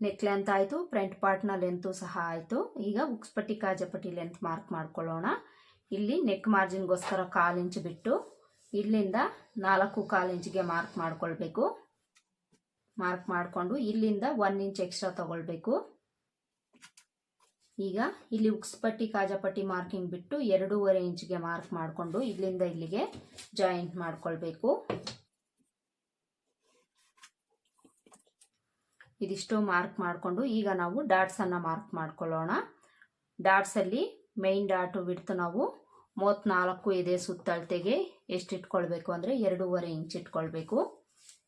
ನೆಕ್ ಲೆಂತ್ ಆಯಿತು ಫ್ರಂಟ್ ಪಾರ್ಟ್ನ ಲೆಂತು ಸಹ ಆಯಿತು. ಈಗ ಉಕ್ಸ್ಪಟ್ಟಿ ಕಾಜಪಟ್ಟಿ ಲೆಂತ್ ಮಾರ್ಕ್ ಮಾಡ್ಕೊಳ್ಳೋಣ. ಇಲ್ಲಿ ನೆಕ್ ಮಾರ್ಜಿನ್ಗೋಸ್ಕರ ಕಾಲು ಇಂಚ್ ಬಿಟ್ಟು ಇಲ್ಲಿಂದ ನಾಲ್ಕು ಕಾಲು ಇಂಚಿಗೆ ಮಾರ್ಕ್ ಮಾಡ್ಕೊಳ್ಬೇಕು. ಮಾರ್ಕ್ ಮಾಡಿಕೊಂಡು ಇಲ್ಲಿಂದ ಒನ್ ಇಂಚ್ ಎಕ್ಸ್ಟ್ರಾ ತಗೊಳ್ಬೇಕು. ಈಗ ಇಲ್ಲಿ ಉಕ್ಸ್ಪಟ್ಟಿ ಕಾಜಪಟ್ಟಿ ಮಾರ್ಕಿಂಗ್ ಬಿಟ್ಟು ಎರಡೂವರೆ ಇಂಚ್ಗೆ ಮಾರ್ಕ್ ಮಾಡಿಕೊಂಡು ಇಲ್ಲಿಂದ ಇಲ್ಲಿಗೆ ಜಾಯಿಂಟ್ ಮಾಡ್ಕೊಳ್ಬೇಕು. ಇದಿಷ್ಟು ಮಾರ್ಕ್ ಮಾಡಿಕೊಂಡು ಈಗ ನಾವು ಡಾಟ್ಸನ್ನು ಮಾರ್ಕ್ ಮಾಡ್ಕೊಳ್ಳೋಣ. ಡಾಟ್ಸಲ್ಲಿ ಮೈನ್ ಡಾಟು ಬಿಡ್ತು ನಾವು ಮೂವತ್ತ್ನಾಲ್ಕು ಇದೆ ಸುತ್ತಳತೆಗೆ. ಎಷ್ಟು ಇಟ್ಕೊಳ್ಬೇಕು ಅಂದರೆ ಎರಡೂವರೆ ಇಂಚ್ ಇಟ್ಕೊಳ್ಬೇಕು.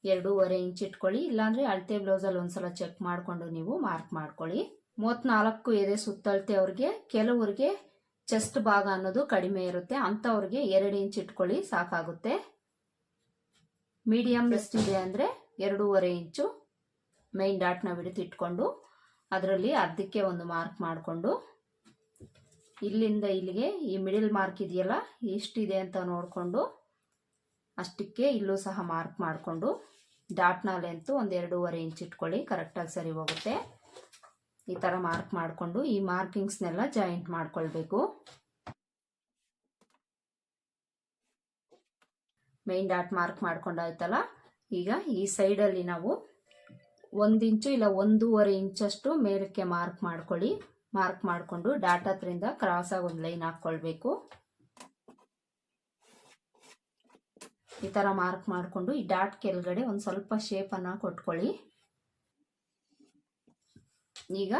ಎರಡೂವರೆ ಇಂಚ್ ಇಟ್ಕೊಳ್ಳಿ. ಇಲ್ಲಾಂದರೆ ಅಳತೆ ಬ್ಲೌಸಲ್ಲಿ ಒಂದ್ಸಲ ಚೆಕ್ ಮಾಡಿಕೊಂಡು ನೀವು ಮಾರ್ಕ್ ಮಾಡ್ಕೊಳ್ಳಿ. ಮೂವತ್ತ್ನಾಲ್ಕು ಇದೆ ಸುತ್ತಳತೆ ಅವ್ರಿಗೆ. ಕೆಲವ್ರಿಗೆ ಚೆಸ್ಟ್ ಭಾಗ ಅನ್ನೋದು ಕಡಿಮೆ ಇರುತ್ತೆ. ಅಂಥವ್ರಿಗೆ ಎರಡು ಇಂಚ್ ಇಟ್ಕೊಳ್ಳಿ, ಸಾಕಾಗುತ್ತೆ. ಮೀಡಿಯಮ್ ಇದೆ ಅಂದರೆ ಎರಡೂವರೆ ಇಂಚು ಮೈನ್ ಡಾಟ್ನ ಬಿಡಿತು ಇಟ್ಕೊಂಡು ಅದರಲ್ಲಿ ಅರ್ಧಕ್ಕೆ ಒಂದು ಮಾರ್ಕ್ ಮಾಡಿಕೊಂಡು ಇಲ್ಲಿಂದ ಇಲ್ಲಿಗೆ ಈ ಮಿಡಿಲ್ ಮಾರ್ಕ್ ಇದೆಯಲ್ಲ, ಎಷ್ಟಿದೆ ಅಂತ ನೋಡಿಕೊಂಡು ಅಷ್ಟಕ್ಕೆ ಇಲ್ಲೂ ಸಹ ಮಾರ್ಕ್ ಮಾಡಿಕೊಂಡು ಡಾಟ್ನ ಲೆಂತು ಒಂದು ಎರಡೂವರೆ ಇಂಚ್ ಇಟ್ಕೊಳ್ಳಿ ಕರೆಕ್ಟಾಗಿ ಸರಿ ಹೋಗುತ್ತೆ. ಈ ಥರ ಮಾರ್ಕ್ ಮಾಡಿಕೊಂಡು ಈ ಮಾರ್ಕಿಂಗ್ಸ್ನೆಲ್ಲ ಜಾಯಿಂಟ್ ಮಾಡಿಕೊಳ್ಬೇಕು. ಮೈನ್ ಡಾಟ್ ಮಾರ್ಕ್ ಮಾಡ್ಕೊಂಡಾಯ್ತಲ್ಲ ಈಗ ಈ ಸೈಡಲ್ಲಿ ನಾವು ಒಂದು ಇಂಚು ಇಲ್ಲ, ಒಂದೂವರೆ ಇಂಚಷ್ಟು ಮೇಲಕ್ಕೆ ಮಾರ್ಕ್ ಮಾಡ್ಕೊಳ್ಳಿ. ಮಾರ್ಕ್ ಮಾಡಿಕೊಂಡು ಡಾಟ್ ಹತ್ರಿಂದ ಕ್ರಾಸಾಗಿ ಒಂದು ಲೈನ್ ಹಾಕ್ಕೊಳ್ಬೇಕು. ಈ ಥರ ಮಾರ್ಕ್ ಮಾಡಿಕೊಂಡು ಈ ಡಾಟ್ ಕೆಳಗಡೆ ಒಂದು ಸ್ವಲ್ಪ ಶೇಪನ್ನು ಕೊಟ್ಕೊಳ್ಳಿ. ಈಗ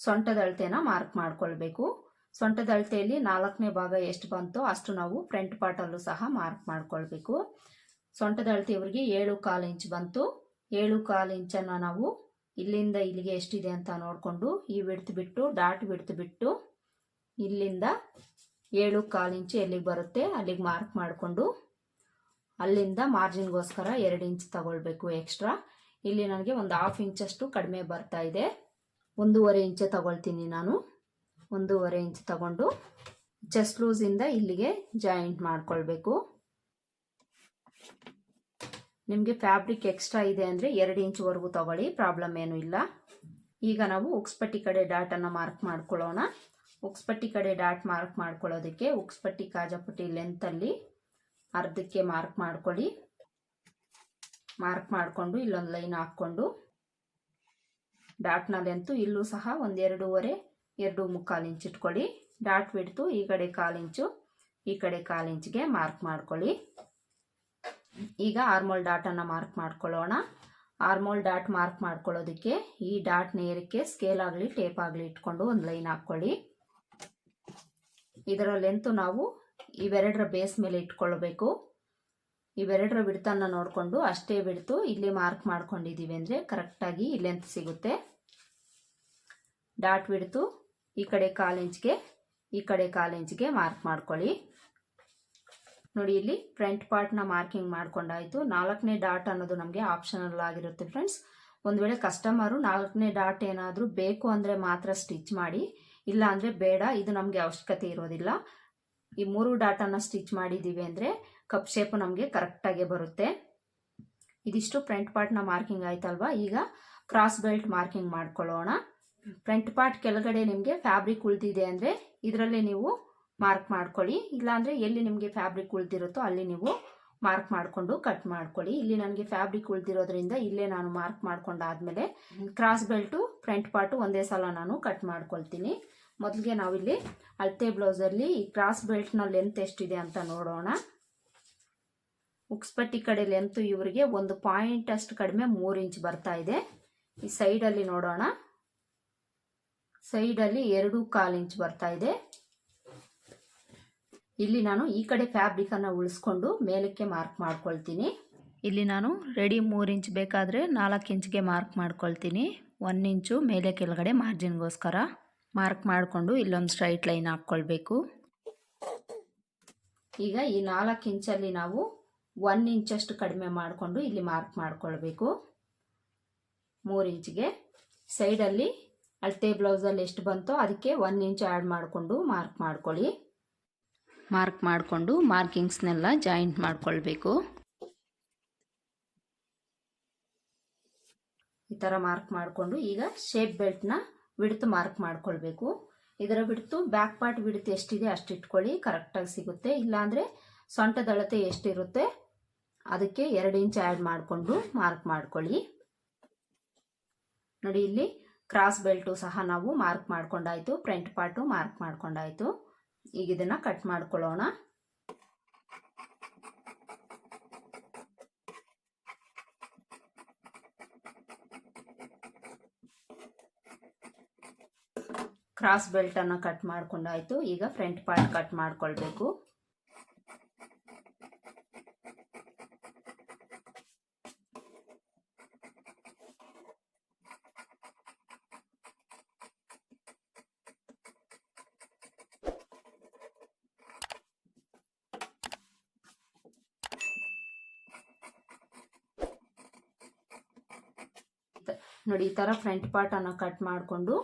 ಸೊಂಟದ ಅಳತೆನ ಮಾರ್ಕ್ ಮಾಡಿಕೊಳ್ಬೇಕು. ಸೊಂಟದ ಅಳತೆಯಲ್ಲಿ ನಾಲ್ಕನೇ ಭಾಗ ಎಷ್ಟು ಬಂತೋ ಅಷ್ಟು ನಾವು ಫ್ರಂಟ್ ಪಾರ್ಟಲ್ಲೂ ಸಹ ಮಾರ್ಕ್ ಮಾಡಿಕೊಳ್ಬೇಕು. ಸೊಂಟದ ಅಳತೆ ಇವರಿಗೆ ಏಳು ಕಾಲು ಇಂಚ್ ಬಂತು. ಏಳು ಕಾಲು ಇಂಚನ್ನು ನಾವು ಇಲ್ಲಿಂದ ಇಲ್ಲಿಗೆ ಎಷ್ಟಿದೆ ಅಂತ ನೋಡಿಕೊಂಡು ಈ ಬಿಡ್ತು ಬಿಟ್ಟು ಡಾಟ್ ಬಿಡ್ತು ಬಿಟ್ಟು ಇಲ್ಲಿಂದ ಏಳು ಕಾಲು ಇಂಚು ಎಲ್ಲಿಗೆ ಬರುತ್ತೆ ಅಲ್ಲಿಗೆ ಮಾರ್ಕ್ ಮಾಡಿಕೊಂಡು ಅಲ್ಲಿಂದ ಮಾರ್ಜಿನ್ಗೋಸ್ಕರ ಎರಡು ಇಂಚ್ ತಗೊಳ್ಬೇಕು ಎಕ್ಸ್ಟ್ರಾ ಇಲ್ಲಿ ನನಗೆ ಒಂದು ಹಾಫ್ ಇಂಚಷ್ಟು ಕಡಿಮೆ ಬರ್ತಾ ಇದೆ. ಒಂದೂವರೆ ಇಂಚೆ ತಗೊಳ್ತೀನಿ ನಾನು. ಒಂದೂವರೆ ಇಂಚ್ ತಗೊಂಡು ಚೆಸ್ಟ್ ಲೂಸಿಂದ ಇಲ್ಲಿಗೆ ಜಾಯಿಂಟ್ ಮಾಡ್ಕೊಳ್ಬೇಕು. ನಿಮಗೆ ಫ್ಯಾಬ್ರಿಕ್ ಎಕ್ಸ್ಟ್ರಾ ಇದೆ ಅಂದರೆ ಎರಡು ಇಂಚ್ವರೆಗೂ ತಗೊಳ್ಳಿ, ಪ್ರಾಬ್ಲಮ್ ಏನೂ ಇಲ್ಲ. ಈಗ ನಾವು ಉಕ್ಸ್ಪಟ್ಟಿ ಕಡೆ ಡಾಟನ್ನು ಮಾರ್ಕ್ ಮಾಡ್ಕೊಳ್ಳೋಣ. ಉಕ್ಸ್ಪಟ್ಟಿ ಕಡೆ ಡಾಟ್ ಮಾರ್ಕ್ ಮಾಡ್ಕೊಳ್ಳೋದಕ್ಕೆ ಉಕ್ಸ್ಪಟ್ಟಿ ಕಾಜಪಟ್ಟಿ ಲೆಂತಲ್ಲಿ ಅರ್ಧಕ್ಕೆ ಮಾರ್ಕ್ ಮಾಡ್ಕೊಳ್ಳಿ. ಮಾರ್ಕ್ ಮಾಡಿಕೊಂಡು ಇಲ್ಲೊಂದು ಲೈನ್ ಹಾಕ್ಕೊಂಡು ಡಾಟ್ನ ಲೆಂತು ಇಲ್ಲೂ ಸಹ ಒಂದು ಎರಡೂವರೆ, ಎರಡು ಮುಕ್ಕಾಲು ಇಂಚ್ ಇಟ್ಕೊಳ್ಳಿ. ಡಾಟ್ ಬಿಡ್ತು ಈ ಕಡೆ ಕಾಲು ಇಂಚು, ಈ ಕಡೆ ಕಾಲು ಇಂಚ್ಗೆ ಮಾರ್ಕ್ ಮಾಡ್ಕೊಳ್ಳಿ. ಈಗ ಆರ್ಮೋಲ್ ಡಾಟನ್ನು ಮಾರ್ಕ್ ಮಾಡ್ಕೊಳ್ಳೋಣ. ಆರ್ಮೋಲ್ ಡಾಟ್ ಮಾರ್ಕ್ ಮಾಡ್ಕೊಳ್ಳೋದಕ್ಕೆ ಈ ಡಾಟ್ ನೇರಕ್ಕೆ ಸ್ಕೇಲ್ ಆಗಲಿ ಟೇಪ್ ಆಗಲಿ ಇಟ್ಕೊಂಡು ಒಂದು ಲೈನ್ ಹಾಕ್ಕೊಳ್ಳಿ. ಇದರ ಲೆಂತು ನಾವು ಇವೆರಡರ ಬೇಸ್ ಮೇಲೆ ಇಟ್ಕೊಳ್ಬೇಕು. ಇವೆರಡರ ಬಿಡ್ತನ್ನು ನೋಡಿಕೊಂಡು ಅಷ್ಟೇ ಬಿಡ್ತು ಇಲ್ಲಿ ಮಾರ್ಕ್ ಮಾಡ್ಕೊಂಡಿದ್ದೀವಿ ಅಂದರೆ ಕರೆಕ್ಟಾಗಿ ಲೆಂತ್ ಸಿಗುತ್ತೆ. ಡಾಟ್ ಬಿಡ್ತು ಈ ಕಡೆ ಕಾಲು ಇಂಚ್ಗೆ ಈ ಕಡೆ ಕಾಲು ಇಂಚ್ಗೆ ಮಾರ್ಕ್ ಮಾಡ್ಕೊಳ್ಳಿ. ನೋಡಿ ಇಲ್ಲಿ ಫ್ರಂಟ್ ಪಾರ್ಟ್ನ ಮಾರ್ಕಿಂಗ್ ಮಾಡ್ಕೊಂಡಾಯ್ತು. ನಾಲ್ಕನೇ ಡಾಟ್ ಅನ್ನೋದು ನಮಗೆ ಆಪ್ಷನಲ್ ಆಗಿರುತ್ತೆ ಫ್ರೆಂಡ್ಸ್ ಒಂದು ವೇಳೆ ಕಸ್ಟಮರು ನಾಲ್ಕನೇ ಡಾಟ್ ಏನಾದರೂ ಬೇಕು ಅಂದರೆ ಮಾತ್ರ ಸ್ಟಿಚ್ ಮಾಡಿ. ಇಲ್ಲ ಅಂದರೆ ಬೇಡ, ಇದು ನಮಗೆ ಅವಶ್ಯಕತೆ ಇರೋದಿಲ್ಲ. ಈ ಮೂರು ಡಾಟನ್ನು ಸ್ಟಿಚ್ ಮಾಡಿದ್ದೀವಿ ಅಂದರೆ ಕಪ್ ಶೇಪ್ ನಮಗೆ ಕರೆಕ್ಟಾಗಿ ಬರುತ್ತೆ. ಇದಿಷ್ಟು ಫ್ರಂಟ್ ಪಾರ್ಟ್ನ ಮಾರ್ಕಿಂಗ್ ಆಯ್ತಲ್ವಾ? ಈಗ ಕ್ರಾಸ್ ಬೆಲ್ಟ್ ಮಾರ್ಕಿಂಗ್ ಮಾಡ್ಕೊಳ್ಳೋಣ. ಫ್ರಂಟ್ ಪಾರ್ಟ್ ಕೆಳಗಡೆ ನಿಮಗೆ ಫ್ಯಾಬ್ರಿಕ್ ಉಳಿದಿದೆ ಅಂದರೆ ಇದರಲ್ಲಿ ನೀವು ಮಾರ್ಕ್ ಮಾಡ್ಕೊಳ್ಳಿ. ಇಲ್ಲಾಂದರೆ ಎಲ್ಲಿ ನಿಮಗೆ ಫ್ಯಾಬ್ರಿಕ್ ಉಳಿದಿರುತ್ತೋ ಅಲ್ಲಿ ನೀವು ಮಾರ್ಕ್ ಮಾಡಿಕೊಂಡು ಕಟ್ ಮಾಡ್ಕೊಳ್ಳಿ. ಇಲ್ಲಿ ನನಗೆ ಫ್ಯಾಬ್ರಿಕ್ ಉಳಿದಿರೋದ್ರಿಂದ ಇಲ್ಲೇ ನಾನು ಮಾರ್ಕ್ ಮಾಡ್ಕೊಂಡಾದ್ಮೇಲೆ ಕ್ರಾಸ್ ಬೆಲ್ಟು ಫ್ರಂಟ್ ಪಾರ್ಟು ಒಂದೇ ಸಲ ನಾನು ಕಟ್ ಮಾಡ್ಕೊಳ್ತೀನಿ. ಮೊದಲಿಗೆ ನಾವಿಲ್ಲಿ ಅಳತೆ ಬ್ಲೌಸಲ್ಲಿ ಈ ಕ್ರಾಸ್ ಬೆಲ್ಟ್ನ ಲೆಂತ್ ಎಷ್ಟಿದೆ ಅಂತ ನೋಡೋಣ. ಉಕ್ಸ್ಪಟ್ಟಿ ಕಡೆ ಲೆಂತ್ ಇವರಿಗೆ ಒಂದು ಪಾಯಿಂಟ್ ಅಷ್ಟು ಕಡಿಮೆ ಮೂರು ಇಂಚ್ ಬರ್ತಾ ಇದೆ. ಈ ಸೈಡಲ್ಲಿ ನೋಡೋಣ. ಸೈಡಲ್ಲಿ ಎರಡು ಕಾಲು ಇಂಚ್ ಬರ್ತಾ ಇದೆ. ಇಲ್ಲಿ ನಾನು ಈ ಕಡೆ ಫ್ಯಾಬ್ರಿಕನ್ನು ಉಳಿಸ್ಕೊಂಡು ಮೇಲಕ್ಕೆ ಮಾರ್ಕ್ ಮಾಡ್ಕೊಳ್ತೀನಿ. ಇಲ್ಲಿ ನಾನು ರೆಡಿ ಮೂರು ಇಂಚ್ ಬೇಕಾದರೆ ನಾಲ್ಕು ಇಂಚ್ಗೆ ಮಾರ್ಕ್ ಮಾಡ್ಕೊಳ್ತೀನಿ. ಒನ್ ಇಂಚು ಮೇಲೆ ಕೆಳಗಡೆ ಮಾರ್ಜಿನ್ಗೋಸ್ಕರ ಮಾರ್ಕ್ ಮಾಡಿಕೊಂಡು ಇಲ್ಲೊಂದು ಸ್ಟ್ರೈಟ್ ಲೈನ್ ಹಾಕ್ಕೊಳ್ಬೇಕು. ಈಗ ಈ ನಾಲ್ಕು ಇಂಚಲ್ಲಿ ನಾವು ಒನ್ ಇಂಚಷ್ಟು ಕಡಿಮೆ ಮಾಡಿಕೊಂಡು ಇಲ್ಲಿ ಮಾರ್ಕ್ ಮಾಡ್ಕೊಳ್ಬೇಕು. ಮೂರು ಇಂಚ್ಗೆ ಸೈಡಲ್ಲಿ ಅಳತೆ ಬ್ಲೌಸಲ್ಲಿ ಎಷ್ಟು ಬಂತೋ ಅದಕ್ಕೆ ಒನ್ ಇಂಚ್ ಆ್ಯಡ್ ಮಾಡಿಕೊಂಡು ಮಾರ್ಕ್ ಮಾಡ್ಕೊಳ್ಳಿ. ಮಾರ್ಕ್ ಮಾಡಿಕೊಂಡು ಮಾರ್ಕಿಂಗ್ಸ್ನೆಲ್ಲ ಜಾಯಿಂಟ್ ಮಾಡಿಕೊಳ್ಬೇಕು. ಈ ಥರ ಮಾರ್ಕ್ ಮಾಡಿಕೊಂಡು ಈಗ ಶೇಪ್ ಬೆಲ್ಟ್ನ ಬಿಡ್ತು ಮಾರ್ಕ್ ಮಾಡಿಕೊಳ್ಬೇಕು. ಇದರ ಬಿಡ್ತು ಬ್ಯಾಕ್ ಪಾರ್ಟ್ ಬಿಡ್ತು ಎಷ್ಟಿದೆ ಅಷ್ಟು ಇಟ್ಕೊಳ್ಳಿ ಕರೆಕ್ಟಾಗಿ ಸಿಗುತ್ತೆ. ಇಲ್ಲಾಂದರೆ ಸೊಂಟದ ಅಳತೆ ಎಷ್ಟಿರುತ್ತೆ ಅದಕ್ಕೆ ಎರಡು ಇಂಚ್ ಆ್ಯಡ್ ಮಾಡಿಕೊಂಡು ಮಾರ್ಕ್ ಮಾಡ್ಕೊಳ್ಳಿ. ನೋಡಿ ಇಲ್ಲಿ ಕ್ರಾಸ್ ಬೆಲ್ಟು ಸಹ ನಾವು ಮಾರ್ಕ್ ಮಾಡ್ಕೊಂಡಾಯ್ತು ಫ್ರಂಟ್ ಪಾರ್ಟು ಮಾರ್ಕ್ ಮಾಡ್ಕೊಂಡಾಯ್ತು. ಈಗ ಇದನ್ನ ಕಟ್ ಮಾಡ್ಕೊಳ್ಳೋಣ ಕ್ರಾಸ್ ಬೆಲ್ಟನ್ನು ಕಟ್ ಮಾಡ್ಕೊಂಡಾಯ್ತು. ಈಗ ಫ್ರಂಟ್ ಪಾರ್ಟ್ ಕಟ್ ಮಾಡ್ಕೊಳ್ಬೇಕು. ನೋಡಿ, ಈ ಥರ ಫ್ರಂಟ್ ಪಾರ್ಟನ್ನು ಕಟ್ ಮಾಡಿಕೊಂಡು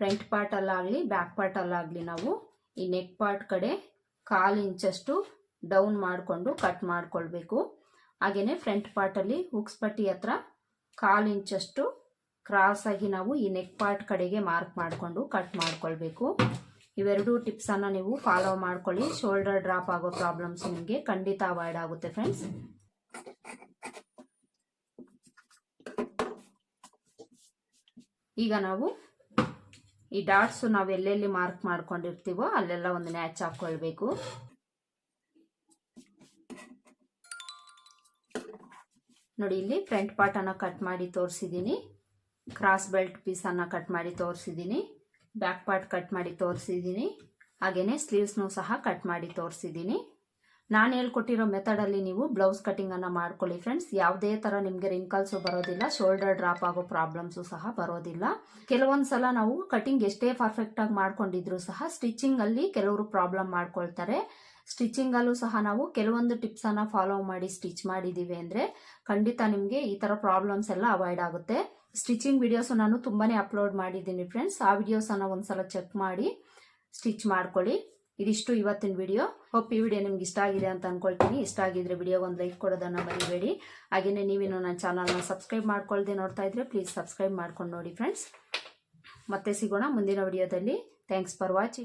ಫ್ರಂಟ್ ಪಾರ್ಟಲ್ಲಾಗಲಿ ಬ್ಯಾಕ್ ಪಾರ್ಟಲ್ಲಾಗಲಿ ನಾವು ಈ ನೆಕ್ ಪಾರ್ಟ್ ಕಡೆ ಕಾಲು ಇಂಚಷ್ಟು ಡೌನ್ ಮಾಡಿಕೊಂಡು ಕಟ್ ಮಾಡಿಕೊಳ್ಬೇಕು. ಹಾಗೆಯೇ ಫ್ರಂಟ್ ಪಾರ್ಟಲ್ಲಿ ಹುಕ್ಸ್ ಪಟ್ಟಿ ಹತ್ರ ಕಾಲು ಇಂಚಷ್ಟು ಕ್ರಾಸಾಗಿ ನಾವು ಈ ನೆಕ್ ಪಾರ್ಟ್ ಕಡೆಗೆ ಮಾರ್ಕ್ ಮಾಡಿಕೊಂಡು ಕಟ್ ಮಾಡಿಕೊಳ್ಬೇಕು. ಇವೆರಡೂ ಟಿಪ್ಸನ್ನು ನೀವು ಫಾಲೋ ಮಾಡ್ಕೊಳ್ಳಿ. ಶೋಲ್ಡರ್ ಡ್ರಾಪ್ ಆಗೋ ಪ್ರಾಬ್ಲಮ್ಸ್ ನಿಮಗೆ ಖಂಡಿತ ಅವಾಯ್ಡ್ ಆಗುತ್ತೆ ಫ್ರೆಂಡ್ಸ್ ಈಗ ನಾವು ಈ ಡಾಟ್ಸು ನಾವು ಎಲ್ಲೆಲ್ಲಿ ಮಾರ್ಕ್ ಮಾಡ್ಕೊಂಡಿರ್ತೀವೋ ಅಲ್ಲೆಲ್ಲ ಒಂದು ನ್ಯಾಚ್ ಹಾಕ್ಕೊಳ್ಬೇಕು ನೋಡಿ, ಇಲ್ಲಿ ಫ್ರಂಟ್ ಪಾರ್ಟನ್ನು ಕಟ್ ಮಾಡಿ ತೋರಿಸಿದ್ದೀನಿ. ಕ್ರಾಸ್ ಬೆಲ್ಟ್ ಪೀಸನ್ನು ಕಟ್ ಮಾಡಿ ತೋರಿಸಿದ್ದೀನಿ. ಬ್ಯಾಕ್ ಪಾರ್ಟ್ ಕಟ್ ಮಾಡಿ ತೋರಿಸಿದ್ದೀನಿ. ಹಾಗೆಯೇ ಸ್ಲೀವ್ಸ್ನೂ ಸಹ ಕಟ್ ಮಾಡಿ ತೋರಿಸಿದ್ದೀನಿ. ನಾನು ಹೇಳ್ಕೊಟ್ಟಿರೋ ಮೆಥಡಲ್ಲಿ ನೀವು ಬ್ಲೌಸ್ ಕಟಿಂಗನ್ನು ಮಾಡ್ಕೊಳ್ಳಿ ಫ್ರೆಂಡ್ಸ್. ಯಾವುದೇ ಥರ ನಿಮಗೆ ರಿಂಕಲ್ಸು ಬರೋದಿಲ್ಲ ಶೋಲ್ಡರ್ ಡ್ರಾಪ್ ಆಗೋ ಪ್ರಾಬ್ಲಮ್ಸು ಸಹ ಬರೋದಿಲ್ಲ. ಕೆಲವೊಂದು ಸಲ ನಾವು ಕಟಿಂಗ್ ಎಷ್ಟೇ ಪರ್ಫೆಕ್ಟಾಗಿ ಮಾಡ್ಕೊಂಡಿದ್ರು ಸಹ ಸ್ಟಿಚಿಂಗಲ್ಲಿ ಕೆಲವರು ಪ್ರಾಬ್ಲಮ್ ಮಾಡ್ಕೊಳ್ತಾರೆ. ಸ್ಟಿಚಿಂಗಲ್ಲೂ ಸಹ ನಾವು ಕೆಲವೊಂದು ಟಿಪ್ಸನ್ನು ಫಾಲೋ ಮಾಡಿ ಸ್ಟಿಚ್ ಮಾಡಿದ್ದೀವಿ ಅಂದರೆ ಖಂಡಿತ ನಿಮಗೆ ಈ ಥರ ಪ್ರಾಬ್ಲಮ್ಸ್ ಎಲ್ಲ ಅವಾಯ್ಡ್ ಆಗುತ್ತೆ. ಸ್ಟಿಚಿಂಗ್ ವಿಡಿಯೋಸು ನಾನು ತುಂಬಾ ಅಪ್ಲೋಡ್ ಮಾಡಿದ್ದೀನಿ ಫ್ರೆಂಡ್ಸ್ ಆ ವಿಡಿಯೋಸನ್ನು ಒಂದ್ಸಲ ಚೆಕ್ ಮಾಡಿ ಸ್ಟಿಚ್ ಮಾಡ್ಕೊಳ್ಳಿ. ಇದಿಷ್ಟು ಇವತ್ತಿನ ವಿಡಿಯೋ. ಹೋಪ್ ಈ ವಿಡಿಯೋ ನಿಮ್ಗೆ ಇಷ್ಟ ಆಗಿದೆ ಅಂತ ಅನ್ಕೊಳ್ತೀನಿ. ಇಷ್ಟ ಆಗಿದ್ರೆ ವಿಡಿಯೋ ಒಂದು ಲೈಕ್ ಕೊಡೋದನ್ನ ಮರಿಬೇಡಿ. ಹಾಗೆಯೇ ನೀವೇನು ನನ್ನ ಚಾನಲ್ನ ಸಬ್ಸ್ಕ್ರೈಬ್ ಮಾಡ್ಕೊಳ್ದೆ ನೋಡ್ತಾ ಇದ್ರೆ ಪ್ಲೀಸ್ ಸಬ್ಸ್ಕ್ರೈಬ್ ಮಾಡ್ಕೊಂಡು ನೋಡಿ ಫ್ರೆಂಡ್ಸ್ ಮತ್ತೆ ಸಿಗೋಣ ಮುಂದಿನ ವಿಡಿಯೋದಲ್ಲಿ. Thanks for watching